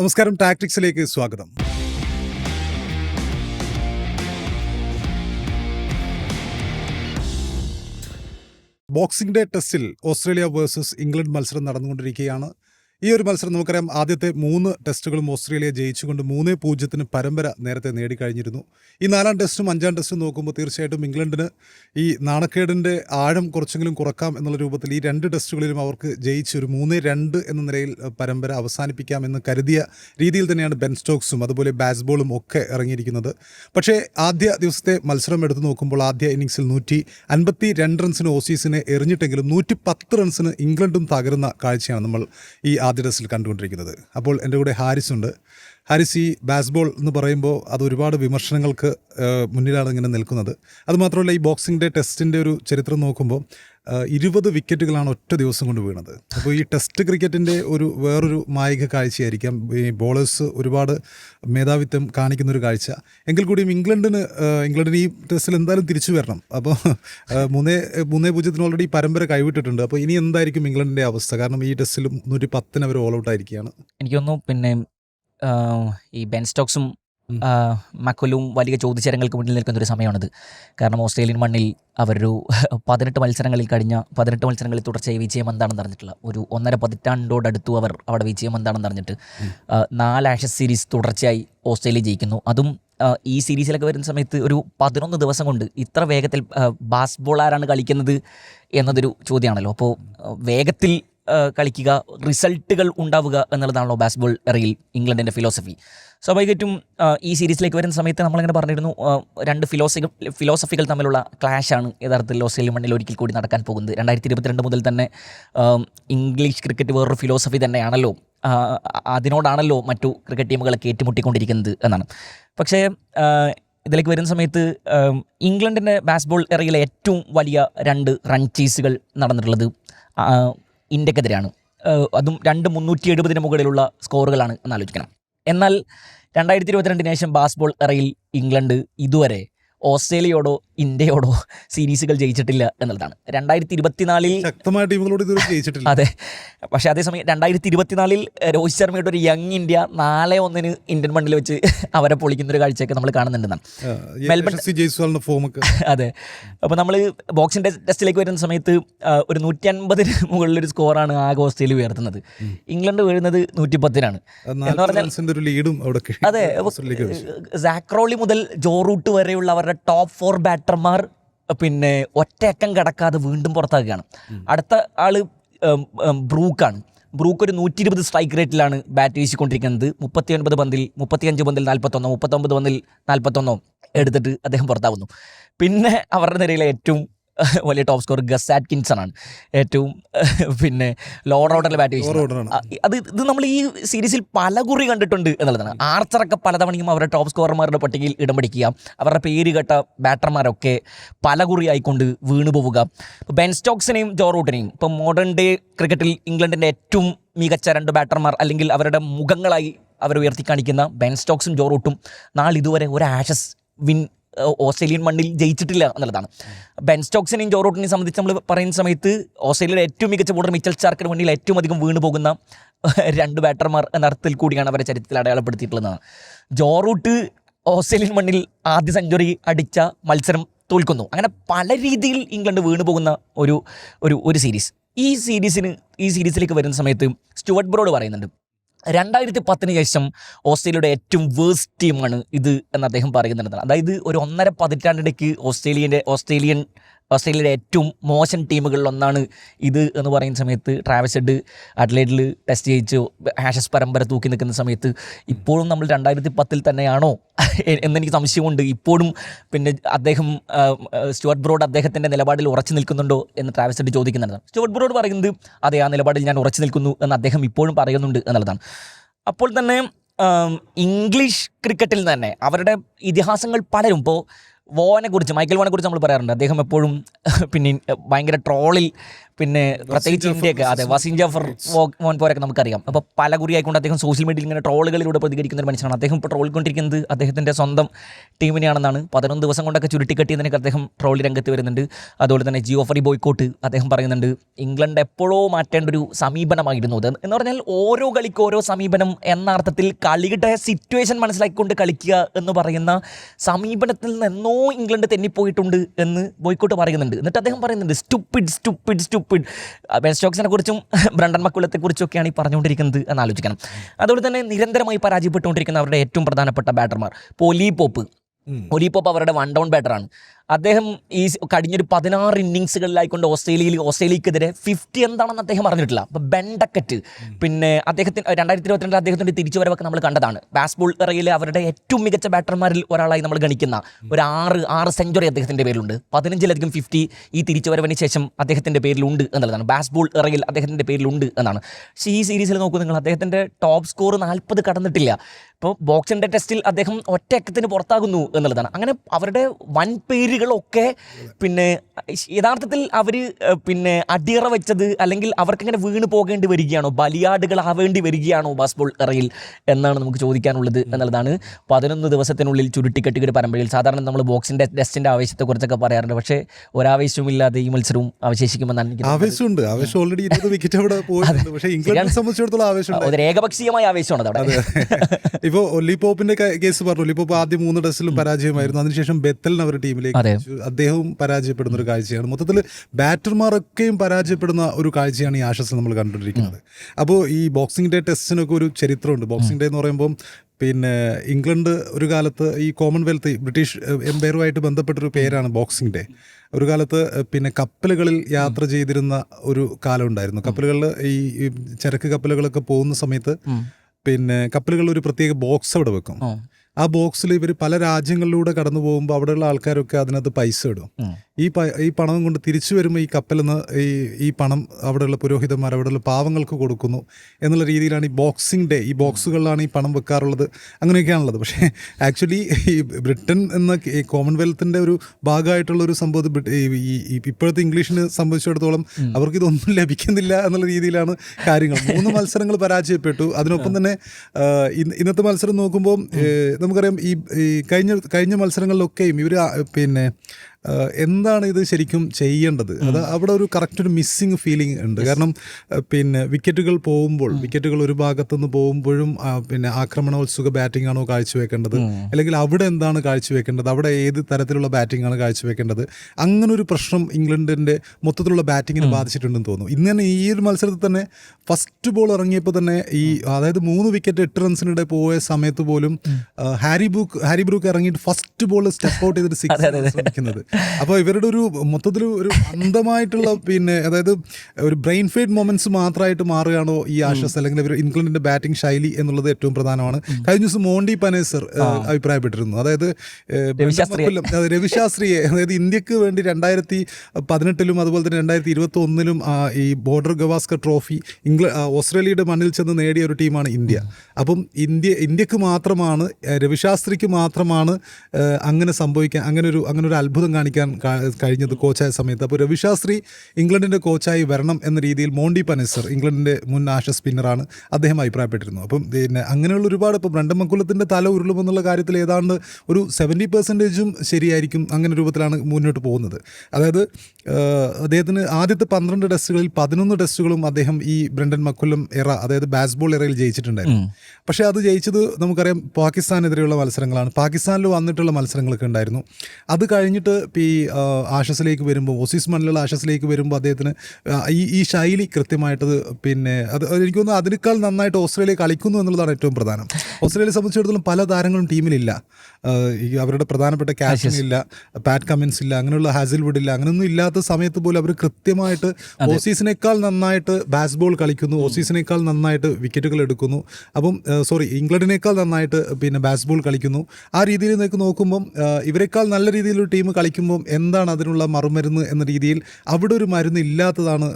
നമസ്കാരം ടാക്ടിക്സിലേക്ക് സ്വാഗതം. ബോക്സിംഗ് ഡേ ടെസ്റ്റിൽ ഓസ്ട്രേലിയ വേഴ്സസ് ഇംഗ്ലണ്ട് മത്സരം നടന്നുകൊണ്ടിരിക്കുകയാണ്. ഈ ഒരു മത്സരം നമുക്കറിയാം ആദ്യത്തെ മൂന്ന് ടെസ്റ്റുകളും ഓസ്ട്രേലിയ ജയിച്ചുകൊണ്ട് മൂന്നേ പൂജ്യത്തിന് പരമ്പര നേരത്തെ നേടിക്കഴിഞ്ഞിരുന്നു. ഈ നാലാം ടെസ്റ്റും അഞ്ചാം ടെസ്റ്റും നോക്കുമ്പോൾ തീർച്ചയായിട്ടും ഇംഗ്ലണ്ടിന് ഈ നാണക്കേടിന്റെ ആഴം കുറച്ചെങ്കിലും കുറക്കാം എന്നുള്ള രൂപത്തിൽ ഈ രണ്ട് ടെസ്റ്റുകളിലും അവർക്ക് ജയിച്ച് ഒരു മൂന്ന് രണ്ട് എന്ന നിലയിൽ പരമ്പര അവസാനിപ്പിക്കാമെന്ന് കരുതിയ രീതിയിൽ തന്നെയാണ് ബെൻ സ്റ്റോക്സും അതുപോലെ ബാസ്ബോളും ഒക്കെ ഇറങ്ങിയിരിക്കുന്നത്. പക്ഷേ ആദ്യ ദിവസത്തെ മത്സരം എടുത്തു നോക്കുമ്പോൾ ആദ്യ ഇന്നിങ്സിൽ നൂറ്റി അൻപത്തി രണ്ട് റൺസിന് ഓസീസിനെ എറിഞ്ഞിട്ടെങ്കിലും നൂറ്റി പത്ത് റൺസിന് ഇംഗ്ലണ്ടും തകരുന്ന കാഴ്ചയാണ് നമ്മൾ ഈ ആദ്യ ടെസ്റ്റിൽ കണ്ടുകൊണ്ടിരിക്കുന്നത്. അപ്പോൾ എന്റെ കൂടെ ഹാരിസ് ഉണ്ട്. ഹാരിസ് ഈ ബാസ്ബോൾ എന്ന് പറയുമ്പോൾ അത് ഒരുപാട് വിമർശനങ്ങൾക്ക് മുന്നിലാണ് ഇങ്ങനെ നിൽക്കുന്നത്. അതുമാത്രമല്ല ഈ ബോക്സിംഗ് ഡേ ടെസ്റ്റിന്റെ ഒരു ചരിത്രം നോക്കുമ്പോൾ ഇരുപത് വിക്കറ്റുകളാണ് ഒറ്റ ദിവസം കൊണ്ട് വീണത്. അപ്പോൾ ഈ ടെസ്റ്റ് ക്രിക്കറ്റിന്റെ ഒരു വേറൊരു മായിക കാഴ്ചയായിരിക്കാം. ഈ ബോളേഴ്സ് ഒരുപാട് മേധാവിത്വം കാണിക്കുന്ന ഒരു കാഴ്ച. എങ്കിൽ കൂടിയും ഇംഗ്ലണ്ടിന് ഇംഗ്ലണ്ടിന് ഈ ടെസ്റ്റിൽ എന്തായാലും തിരിച്ചു വരണം. അപ്പോൾ മൂന്നേ മൂന്നേ പൂജ്യത്തിന് ഓൾറെഡി പരമ്പര കൈവിട്ടിട്ടുണ്ട്. അപ്പോൾ ഇനി എന്തായിരിക്കും ഇംഗ്ലണ്ടിന്റെ അവസ്ഥ? കാരണം ഈ ടെസ്റ്റിൽ നൂറ്റി പത്തിന് അവർ ഓൾ ഔട്ട് ആയിരിക്കുകയാണ്. എനിക്കൊന്നും പിന്നെ ഈ ബെൻ സ്റ്റോക്സും. മക്കുലും വലിയ ചോദ്യചരങ്ങൾക്ക് മുന്നിൽ നിൽക്കുന്ന ഒരു സമയമാണിത് കാരണം ഓസ്ട്രേലിയൻ മണ്ണിൽ അവരൊരു പതിനെട്ട് മത്സരങ്ങളിൽ കഴിഞ്ഞ പതിനെട്ട് മത്സരങ്ങളിൽ തുടർച്ചയായി വിജയം എന്താണെന്ന് അറിഞ്ഞിട്ടില്ല ഒരു ഒന്നര പതിറ്റാണ്ടോടടുത്തു അവർ അവിടെ വിജയം എന്താണെന്ന് അറിഞ്ഞിട്ട്. നാല് ആഷസ് സീരീസ് തുടർച്ചയായി ഓസ്ട്രേലിയ ജയിക്കുന്നു അതും ഈ സീരീസിലൊക്കെ വരുന്ന സമയത്ത് ഒരു പതിനൊന്ന് ദിവസം കൊണ്ട് ഇത്ര വേഗത്തിൽ ബാസ്ബോൾ ആരാണ് കളിക്കുന്നത് എന്നതൊരു ചോദ്യമാണല്ലോ അപ്പോൾ വേഗത്തിൽ കളിക്കുക റിസൾട്ടുകൾ ഉണ്ടാവുക എന്നുള്ളതാണല്ലോ ബാസ്ബോൾ എറിയിൽ ഇംഗ്ലണ്ടിന്റെ ഫിലോസഫി സ്വാഭാവികമായിട്ടും ഈ സീരീസിലേക്ക് വരുന്ന സമയത്ത് നമ്മളിങ്ങനെ പറഞ്ഞിരുന്നു രണ്ട് ഫിലോസഫി ഫിലോസഫികൾ തമ്മിലുള്ള ക്ലാഷാണ് യഥാർത്ഥത്തിൽ ഓസ്ട്രേലിയ മണ്ണിൽ ഒരിക്കൽ കൂടി നടക്കാൻ പോകുന്നത്. രണ്ടായിരത്തി ഇരുപത്തിരണ്ട് മുതൽ തന്നെ ഇംഗ്ലീഷ് ക്രിക്കറ്റ് വേറൊരു ഫിലോസഫി തന്നെയാണല്ലോ അതിനോടാണല്ലോ മറ്റു ക്രിക്കറ്റ് ടീമുകളൊക്കെ ഏറ്റുമുട്ടിക്കൊണ്ടിരിക്കുന്നത് എന്നാണ്. പക്ഷേ ഇതിലേക്ക് വരുന്ന സമയത്ത് ഇംഗ്ലണ്ടിന്റെ ബാസ്ബോൾ എറിയിലെ ഏറ്റവും വലിയ രണ്ട് റൺ ചേസുകൾ നടന്നിട്ടുള്ളത് ഇന്ത്യക്കെതിരെയാണ് അതും രണ്ട് മുന്നൂറ്റി എഴുപതിന് മുകളിലുള്ള സ്കോറുകളാണ് എന്ന് ആലോചിക്കണം. എന്നാൽ രണ്ടായിരത്തി ഇരുപത്തിരണ്ടിന് ശേഷം ബാസ്ബോൾ എറയിൽ ഇംഗ്ലണ്ട് ഇതുവരെ ഓസ്ട്രേലിയയോടോ ഇന്ത്യയോടോ സീരീസുകൾ ജയിച്ചിട്ടില്ല എന്നുള്ളതാണ്. രണ്ടായിരത്തി ഇരുപത്തിനാലിൽ ശക്തമായ ടീമുകളോട് ഇതുവരെ ജയിച്ചിട്ടില്ല. അതെ. പക്ഷേ അതേസമയം രണ്ടായിരത്തി ഇരുപത്തിനാലിൽ രോഹിത് ശർമ്മയുടെ ഒരു യങ് ഇന്ത്യ നാല് ഒന്നിന് ഇന്ത്യൻ മണ്ണിൽ വെച്ച് അവരെ പൊളിക്കുന്ന ഒരു കാഴ്ചയൊക്കെ നമ്മൾ കാണുന്നുണ്ടെന്നാണ് മെൽബൺ- ഫോമൊക്കെ. അതെ. അപ്പോൾ നമ്മൾ ബോക്സിംഗ് ടെസ്റ്റിലേക്ക് വരുന്ന സമയത്ത് ഒരു നൂറ്റി അൻപതിന് മുകളിലൊരു സ്കോറാണ് ആകെ ഓസ്ട്രേലിയ ഉയർത്തുന്നത്. ഇംഗ്ലണ്ട് വീഴുന്നത് നൂറ്റി പത്തിനാണ് എന്ന് പറഞ്ഞാൽ അതെ സാക്രോളി മുതൽ ജോറൂട്ട് വരെയുള്ള അവരുടെ ടോപ്പ് ഫോർ ബാറ്റർമാർ പിന്നെ ഒറ്റയക്കം കിടക്കാതെ വീണ്ടും പുറത്താക്കുകയാണ് അടുത്ത ആൾ ബ്രൂക്കാണ്. ബ്രൂക്ക് ഒരു നൂറ്റി ഇരുപത് സ്ട്രൈക്ക് റേറ്റിലാണ് ബാറ്റ് വീശിക്കൊണ്ടിരിക്കുന്നത്. മുപ്പത്തി ഒൻപത് പന്തിൽ മുപ്പത്തിയഞ്ച് പന്തിൽ നാൽപ്പത്തൊന്നോ മുപ്പത്തൊമ്പത് പന്തിൽ നാൽപ്പത്തൊന്നോ എടുത്തിട്ട് അദ്ദേഹം പുറത്താവുന്നു പിന്നെ അവരുടെ നിരയിലെ ഏറ്റവും വലിയ ടോപ്പ് സ്കോർ ഗസ് ആറ്റ്കിൻസൺ ആണ് ഏറ്റവും പിന്നെ ലോവർ ഓർഡറിൽ ബാറ്റ് വീശുന്നത്. അത് ഇത് നമ്മൾ ഈ സീരീസിൽ പല കുറി കണ്ടിട്ടുണ്ട് എന്നുള്ളതാണ്. ആർച്ചറൊക്കെ പലതവണയും അവരുടെ ടോപ്പ് സ്കോറർമാരുടെ പട്ടികയിൽ ഇടം പിടിക്കുക അവരുടെ പേര് കേട്ട ബാറ്റർമാരൊക്കെ പല കുറി ആയിക്കൊണ്ട് വീണു പോവുക. ഇപ്പോൾ ബെൻ സ്റ്റോക്സിനെയും ജോ റൂട്ടിനെയും ഇപ്പോൾ മോഡേൺ ഡേ ക്രിക്കറ്റിൽ ഇംഗ്ലണ്ടിന്റെ ഏറ്റവും മികച്ച രണ്ട് ബാറ്റർമാർ അല്ലെങ്കിൽ അവരുടെ മുഖങ്ങളായി അവർ ഉയർത്തി കാണിക്കുന്ന ബെൻ സ്റ്റോക്സും ജോ റൂട്ടും നാളിതുവരെ ഒരു ആഷസ് വിൻ ഓസ്ട്രേലിയൻ മണ്ണിൽ ജയിച്ചിട്ടില്ല എന്നുള്ളതാണ്. ബെൻ സ്റ്റോക്സിനെയും ജോ സംബന്ധിച്ച് നമ്മൾ പറയുന്ന സമയത്ത് ഓസ്ട്രേലിയയുടെ ഏറ്റവും മികച്ച ബോർഡർ മിച്ചൽ ചാർക്കിന് മുന്നിൽ ഏറ്റവും അധികം വീണ് പോകുന്ന രണ്ട് ബാറ്റർമാർ അർത്ഥത്തിൽ കൂടിയാണ് അവരെ ചരിത്രത്തിൽ അടയാളപ്പെടുത്തിയിട്ടുള്ളതാണ് ജോ റൂട്ട് ഓസ്ട്രേലിയൻ മണ്ണിൽ ആദ്യ സെഞ്ചുറി അടിച്ച മത്സരം തോൽക്കുന്നു. അങ്ങനെ പല രീതിയിൽ ഇംഗ്ലണ്ട് വീണു പോകുന്ന ഒരു ഒരു ഒരു സീരീസ് ഈ സീരീസിന് ഈ സീരീസിലേക്ക് വരുന്ന സമയത്ത് സ്റ്റുവർട്ട് ബ്രോഡ് പറയുന്നുണ്ട്. രണ്ടായിരത്തി പത്തിന് ശേഷം ഓസ്ട്രേലിയയുടെ ഏറ്റവും വേഴ്സ്റ്റ് ടീമാണ് ഇത് എന്ന് അദ്ദേഹം പറയുന്നുണ്ടെന്നാണ് അതായത് ഒരു ഒന്നര പതിറ്റാണ്ടിടയ്ക്ക് ഓസ്ട്രേലിയന്റെ ഓസ്ട്രേലിയൻ ഓസ്ട്രേലിയയുടെ ഏറ്റവും മോശം ടീമുകളിലൊന്നാണ് ഇത് എന്ന് പറയുന്ന സമയത്ത് ട്രാവൽസ് ഹെഡ് അഡ്ലൈഡിൽ ടെസ്റ്റ് ജയിച്ച്. ഹാഷസ് പരമ്പര തൂക്കി നിൽക്കുന്ന സമയത്ത് ഇപ്പോഴും നമ്മൾ രണ്ടായിരത്തി പത്തിൽ തന്നെയാണോ എന്നെനിക്ക് സംശയമുണ്ട്. ഇപ്പോഴും പിന്നെ അദ്ദേഹം സ്റ്റുവർട്ട് ബ്രോഡ് അദ്ദേഹത്തിന്റെ നിലപാടിൽ ഉറച്ചു നിൽക്കുന്നുണ്ടോ എന്ന് ട്രാവൽസ് ഹെഡ് ചോദിക്കുന്നുണ്ട്. സ്റ്റുവർട്ട് ബ്രോഡ് പറയുന്നത് അതെ ആ നിലപാടിൽ ഞാൻ ഉറച്ചു നിൽക്കുന്നു എന്ന് അദ്ദേഹം ഇപ്പോഴും പറയുന്നുണ്ട് എന്നുള്ളതാണ്. അപ്പോൾ തന്നെ ഇംഗ്ലീഷ് ക്രിക്കറ്റിൽ തന്നെ അവരുടെ ഇതിഹാസങ്ങൾ പലരും. ഇപ്പോൾ വോനെ കുറിച്ച് മൈക്കൽ വോനെ കുറിച്ച് നമ്മൾ പറയാറുണ്ട്. അദ്ദേഹം എപ്പോഴും പിന്നെ ഭയങ്കര ട്രോളിൽ പിന്നെ പ്രത്യേകിച്ച് ഇന്ത്യയൊക്കെ അതെ വസീം ജഫർ മോൻ പോരൊക്കെ നമുക്കറിയാം. അപ്പോൾ പല കുറിയായിക്കൊണ്ട് അദ്ദേഹം സോഷ്യൽ മീഡിയയിൽ ഇങ്ങനെ ട്രോളുകളിലൂടെ പ്രതികരിക്കുന്ന ഒരു മനുഷ്യനാണ്. അദ്ദേഹം ഇപ്പോൾ ട്രോളിക്കൊണ്ടിരിക്കുന്നത് അദ്ദേഹത്തിന്റെ സ്വന്തം ടീമിനെയാണെന്നാണ്. പതിനൊന്ന് ദിവസം കൊണ്ടൊക്കെ ചുരുട്ടിക്കെട്ടിയതിനൊക്കെ അദ്ദേഹം ട്രോളി രംഗത്ത് വരുന്നുണ്ട്. അതുപോലെ തന്നെ ജിയോഫറി ബോയ്ക്കോട്ട് അദ്ദേഹം പറയുന്നുണ്ട് ഇംഗ്ലണ്ട് എപ്പോഴോ മാറ്റേണ്ട ഒരു സമീപനമായിരുന്നു അത്. എന്ന് പറഞ്ഞാൽ ഓരോ കളിക്ക് ഓരോ സമീപനം എന്ന അർത്ഥത്തിൽ കളിയുടെ സിറ്റുവേഷൻ മനസ്സിലാക്കിക്കൊണ്ട് കളിക്കുക എന്ന് പറയുന്ന സമീപനത്തിൽ നിന്നോ ഇംഗ്ലണ്ട് തെന്നിപ്പോയിട്ടുണ്ട് എന്ന് ബോയ്ക്കോട്ട് പറയുന്നുണ്ട്. എന്നിട്ട് അദ്ദേഹം പറയുന്നുണ്ട് സ്റ്റുപ്പിഡ് സ്റ്റുപ്പിഡ് സ്റ്റുപ്പിഡ് ബെൻ സ്റ്റോക്സിനെ കുറിച്ചും ബ്രണ്ടൻ മക്കുലത്തെ കുറിച്ചൊക്കെയാണ് ഈ പറഞ്ഞുകൊണ്ടിരിക്കുന്നത് എന്ന് ആലോചിക്കണം. അതുപോലെ തന്നെ നിരന്തരമായി പരാജയപ്പെട്ടുകൊണ്ടിരിക്കുന്ന അവരുടെ ഏറ്റവും പ്രധാനപ്പെട്ട ബാറ്റർമാർ പോലി പോപ്പ്. ഒലിപ്പോപ്പ് അവരുടെ വൺ ഡൗൺ ബാറ്ററാണ് അദ്ദേഹം ഈ കഴിഞ്ഞൊരു പതിനാറ് ഇന്നിങ്സുകളിലായിക്കൊണ്ട് ഓസ്ട്രേലിയയിൽ ഓസ്ട്രേലിയക്കെതിരെ ഫിഫ്റ്റി എന്താണെന്ന് അദ്ദേഹം അറിഞ്ഞിട്ടില്ല. അപ്പോൾ ബെൻഡക്കറ്റ്. പിന്നെ അദ്ദേഹത്തിന് രണ്ടായിരത്തി ഇരുപത്തിരണ്ടിൽ അദ്ദേഹത്തിന്റെ തിരിച്ചുവരവൊക്കെ നമ്മൾ കണ്ടതാണ്. ബാസ്ബോൾ ഇറയിലെ അവരുടെ ഏറ്റവും മികച്ച ബാറ്റർമാരിൽ ഒരാളായി നമ്മൾ ഗണിക്കുന്ന ഒരു ആറ് ആറ് സെഞ്ചുറി അദ്ദേഹത്തിന്റെ പേരിലുണ്ട്. പതിനഞ്ചിലധികം ഫിഫ്റ്റി ഈ തിരിച്ചു തിരിച്ചുവരവിന് ശേഷം അദ്ദേഹത്തിന്റെ പേരിലുണ്ട് എന്നുള്ളതാണ്. ബാസ്ബോൾ ഇറയിൽ അദ്ദേഹത്തിന്റെ പേരിലുണ്ട് എന്നാണ്. പക്ഷേ ഈ സീരീസിൽ നോക്കൂ നിങ്ങൾ അദ്ദേഹത്തിന്റെ ടോപ്പ് സ്കോർ നാൽപ്പത് കടന്നിട്ടില്ല. ഇപ്പോൾ ബോക്സിന്റെ ടെസ്റ്റിൽ അദ്ദേഹം ഒറ്റയക്കത്തിന് പുറത്താകുന്നു എന്നുള്ളതാണ്. അങ്ങനെ അവരുടെ വൻ പേരുകളൊക്കെ പിന്നെ യഥാർത്ഥത്തിൽ അവർ പിന്നെ അടിയറ വെച്ചത് അല്ലെങ്കിൽ അവർക്കിങ്ങനെ വീണ് പോകേണ്ടി വരികയാണോ? ബലിയാടുകളാവേണ്ടി വരികയാണോ ബാസ്ബോൾ എറയിൽ എന്നാണ് നമുക്ക് ചോദിക്കാനുള്ളത് എന്നുള്ളതാണ്. പതിനൊന്ന് ദിവസത്തിനുള്ളിൽ ചുരുട്ടിക്കെട്ടിയ ഒരു പരമ്പരയിൽ സാധാരണ നമ്മൾ ബോക്സിന്റെ ടെസ്റ്റിന്റെ ആവേശത്തെക്കുറിച്ചൊക്കെ പറയാറുണ്ട്. പക്ഷേ ഒരാവേശവുമില്ലാതെ ഈ മത്സരവും അവശേഷിക്കുമെന്നാണ് എനിക്ക്. ആവേശമുണ്ട്. ആവേശം ഓൾറെഡി ഇരുപത് വിക്കറ്റ് അവിടെ പോയിട്ടുണ്ട്. പക്ഷേ ഇംഗ്ലണ്ടിനെ സംബന്ധിച്ചിടത്തോളം ആവേശം ഏകപക്ഷീയമായ ആവേശമാണ് അവിടെ ഇപ്പോൾ ഒല്ലിപ്പോപ്പിന്റെ കേസ് പറഞ്ഞു ഒല്ലിപ്പോപ്പ് ആദ്യം മൂന്ന് ടെസ്റ്റിലും പരാജയമായിരുന്നു. അതിനുശേഷം ബെത്തലിന് അവരുടെ ടീമിലേക്ക്. അദ്ദേഹവും പരാജയപ്പെടുന്ന ഒരു കാഴ്ചയാണ്. മൊത്തത്തിൽ ബാറ്റർമാരൊക്കെയും പരാജയപ്പെടുന്ന ഒരു കാഴ്ചയാണ് ഈ ആഷസ് നമ്മൾ കണ്ടുകൊണ്ടിരിക്കുന്നത്. അപ്പോൾ ഈ ബോക്സിംഗ് ഡേ ടെസ്റ്റിനൊക്കെ ഒരു ചരിത്രമുണ്ട്. ബോക്സിംഗ് ഡേ എന്ന് പറയുമ്പോൾ പിന്നെ ഇംഗ്ലണ്ട് ഒരു കാലത്ത് ഈ കോമൺവെൽത്ത് ബ്രിട്ടീഷ് എംപയറുമായിട്ട് ബന്ധപ്പെട്ടൊരു പേരാണ് ബോക്സിംഗ് ഡേ. ഒരു കാലത്ത് പിന്നെ കപ്പലുകളിൽ യാത്ര ചെയ്തിരുന്ന ഒരു കാലം ഉണ്ടായിരുന്നു കപ്പലുകളിൽ ഈ ചരക്ക് കപ്പലുകളൊക്കെ പോകുന്ന സമയത്ത് പിന്നെ കപ്പലുകളിൽ ഒരു പ്രത്യേക ബോക്സ് അവിടെ വെക്കും. ആ ബോക്സിൽ ഇവർ പല രാജ്യങ്ങളിലൂടെ കടന്നു പോകുമ്പോൾ അവിടെയുള്ള ആൾക്കാരൊക്കെ അതിനകത്ത് പൈസ ഇടും. ഈ പ- ഈ പണം കൊണ്ട് തിരിച്ചു വരുമ്പോൾ ഈ കപ്പലിൽ നിന്ന് ഈ ഈ പണം അവിടെയുള്ള പുരോഹിതന്മാർ അവിടെയുള്ള പാവങ്ങൾക്ക് കൊടുക്കുന്നു എന്നുള്ള രീതിയിലാണ് ഈ ബോക്സിംഗ് ഡേ ഈ ബോക്സുകളിലാണ് ഈ പണം വെക്കാറുള്ളത്. അങ്ങനെയൊക്കെയാണുള്ളത്. പക്ഷേ ആക്ച്വലി ഈ ബ്രിട്ടൻ എന്ന ഈ കോമൺവെൽത്തിന്റെ ഒരു ഭാഗമായിട്ടുള്ള ഒരു സംഭവം ഈ- ഇപ്പോഴത്തെ ഇംഗ്ലീഷിനെ സംബന്ധിച്ചിടത്തോളം അവർക്ക് ഇതൊന്നും ലഭിക്കുന്നില്ല എന്നുള്ള രീതിയിലാണ് കാര്യങ്ങൾ. മൂന്ന് മത്സരങ്ങൾ പരാജയപ്പെട്ടു. അതിനൊപ്പം തന്നെ ഇന്നത്തെ മത്സരം നോക്കുമ്പോൾ നമുക്കറിയാം ഈ കഴിഞ്ഞ കഴിഞ്ഞ മത്സരങ്ങളിലൊക്കെയും ഇവർ പിന്നെ എന്താണ് ഇത് ശരിക്കും ചെയ്യേണ്ടത്? അത് അവിടെ ഒരു കറക്റ്റ് ഒരു മിസ്സിങ് ഫീലിംഗ് ഉണ്ട്. കാരണം പിന്നെ വിക്കറ്റുകൾ പോകുമ്പോൾ വിക്കറ്റുകൾ ഒരു ഭാഗത്തുനിന്ന് പോകുമ്പോഴും പിന്നെ ആക്രമണോത്സുക ബാറ്റിംഗ് ആണോ കാഴ്ചവെക്കേണ്ടത്? അല്ലെങ്കിൽ അവിടെ എന്താണ് കാഴ്ചവെക്കേണ്ടത്? അവിടെ ഏത് തരത്തിലുള്ള ബാറ്റിംഗ് ആണ് കാഴ്ചവെക്കേണ്ടത്? അങ്ങനെ ഒരു പ്രശ്നം ഇംഗ്ലണ്ടിന്റെ മൊത്തത്തിലുള്ള ബാറ്റിങ്ങിനെ ബാധിച്ചിട്ടുണ്ടെന്ന് തോന്നുന്നു. ഇന്ന് തന്നെ ഈ ഒരു മത്സരത്തിൽ തന്നെ ഫസ്റ്റ് ബോൾ ഇറങ്ങിയപ്പോൾ തന്നെ ഈ അതായത് മൂന്ന് വിക്കറ്റ് എട്ട് റൺസിനിടെ പോയ സമയത്ത് പോലും ഹാരി ബൂക്ക് ഹാരി ബ്രൂക്ക് ഇറങ്ങിയിട്ട് ഫസ്റ്റ് ബോൾ സ്റ്റെപ്പ് ഔട്ട് ചെയ്തിട്ട് സിക്സ് ശ്രമിക്കുന്നത് അപ്പോൾ ഇവരുടെ ഒരു മൊത്തത്തിൽ ഒരു അന്ധമായിട്ടുള്ള പിന്നെ അതായത് ഒരു ബ്രെയിൻ ഫെയ്ഡ് മൊമെന്റ്സ് മാത്രമായിട്ട് മാറുകയാണോ ഈ ആഷസ് അല്ലെങ്കിൽ ഇവർ ഇംഗ്ലണ്ടിന്റെ ബാറ്റിംഗ് ശൈലി എന്നുള്ളത് ഏറ്റവും പ്രധാനമാണ്. കഴിഞ്ഞ ദിവസം മോണ്ടി പനേസർ അഭിപ്രായപ്പെട്ടിരുന്നു. അതായത് രവിശാസ്ത്രിയെ. അതായത് ഇന്ത്യയ്ക്ക് വേണ്ടി രണ്ടായിരത്തി പതിനെട്ടിലും അതുപോലെ തന്നെ രണ്ടായിരത്തി ഇരുപത്തി ഒന്നിലും ഈ ബോർഡർ ഗവാസ്കർ ട്രോഫി ഇംഗ്ല ഓസ്ട്രേലിയയുടെ മണ്ണിൽ ചെന്ന് നേടിയ ഒരു ടീമാണ് ഇന്ത്യ. അപ്പം ഇന്ത്യ ഇന്ത്യയ്ക്ക് മാത്രമാണ് രവിശാസ്ത്രിക്ക് മാത്രമാണ് അങ്ങനെ സംഭവിക്കാൻ അങ്ങനെ ഒരു അങ്ങനെ ഒരു അത്ഭുതം കാണിക്കാൻ കഴിഞ്ഞത് കോച്ചായ സമയത്ത്. അപ്പോൾ രവിശാസ്ത്രി ഇംഗ്ലണ്ടിന്റെ കോച്ചായി വരണം എന്ന രീതിയിൽ മോണ്ടി പനസർ ഇംഗ്ലണ്ടിന്റെ മുൻ ആശ സ്പിന്നറാണ് അദ്ദേഹം അഭിപ്രായപ്പെട്ടിരുന്നു അപ്പം പിന്നെ അങ്ങനെയുള്ള ഒരുപാട് ഇപ്പോൾ ബ്രണ്ടൻ മക്കുലത്തിന്റെ തല ഉരുളുമെന്നുള്ള കാര്യത്തിൽ ഏതാണ്ട് ഒരു സെവന്റി പെർസെന്റേജും ശരിയായിരിക്കും അങ്ങനെ രൂപത്തിലാണ് മുന്നോട്ട് പോകുന്നത്. അതായത് അദ്ദേഹത്തിന് ആദ്യത്തെ പന്ത്രണ്ട് ടെസ്റ്റുകളിൽ പതിനൊന്ന് ടെസ്റ്റുകളും അദ്ദേഹം ഈ ബ്രണ്ടൻ മക്കുലം എറ അതായത് ബാസ്ബോൾ എറയിൽ ജയിച്ചിട്ടുണ്ടായിരുന്നു. പക്ഷേ അത് ജയിച്ചത് നമുക്കറിയാം പാകിസ്ഥാനെതിരെയുള്ള മത്സരങ്ങളാണ്. പാകിസ്ഥാനിൽ വന്നിട്ടുള്ള മത്സരങ്ങളൊക്കെ ഉണ്ടായിരുന്നു. അത് കഴിഞ്ഞിട്ട് ഇപ്പോൾ ഈ ആഷസിലേക്ക് വരുമ്പോൾ ഓസീസ് മണ്ണിലുള്ള ആഷസിലേക്ക് വരുമ്പോൾ അദ്ദേഹത്തിന് ഈ ഈ ശൈലി കൃത്യമായിട്ടത് പിന്നെ അത് എനിക്ക് തോന്നുന്നു അതിനേക്കാൾ നന്നായിട്ട് ഓസ്ട്രേലിയ കളിക്കുന്നു എന്നുള്ളതാണ് ഏറ്റവും പ്രധാനം. ഓസ്ട്രേലിയയെ സംബന്ധിച്ചിടത്തോളം പല താരങ്ങളും ടീമിലില്ല. അവരുടെ പ്രധാനപ്പെട്ട ക്യാപ്റ്റൻ ഇല്ല പാറ്റ് കമ്മിൻസ് ഇല്ല അങ്ങനെയുള്ള ഹാസിൽവുഡ് ഇല്ല അങ്ങനെയൊന്നും ഇല്ലാത്ത സമയത്ത് പോലും അവർ കൃത്യമായിട്ട് ഓസീസിനേക്കാൾ നന്നായിട്ട് ബാസ്ബോൾ കളിക്കുന്നു ഓസീസിനേക്കാൾ നന്നായിട്ട് വിക്കറ്റുകൾ എടുക്കുന്നു. അപ്പം സോറി ഇംഗ്ലണ്ടിനേക്കാൾ നന്നായിട്ട് പിന്നെ ബാസ്ബോൾ കളിക്കുന്നു. ആ രീതിയിൽ നിന്നൊക്കെ നോക്കുമ്പം ഇവരെക്കാൾ നല്ല രീതിയിലൊരു ടീം കളിക്കുമ്പം എന്താണ് അതിനുള്ള മറുമരുന്ന് എന്ന രീതിയിൽ അവിടെ ഒരു മരുന്ന് ഇല്ലാത്തതാണ്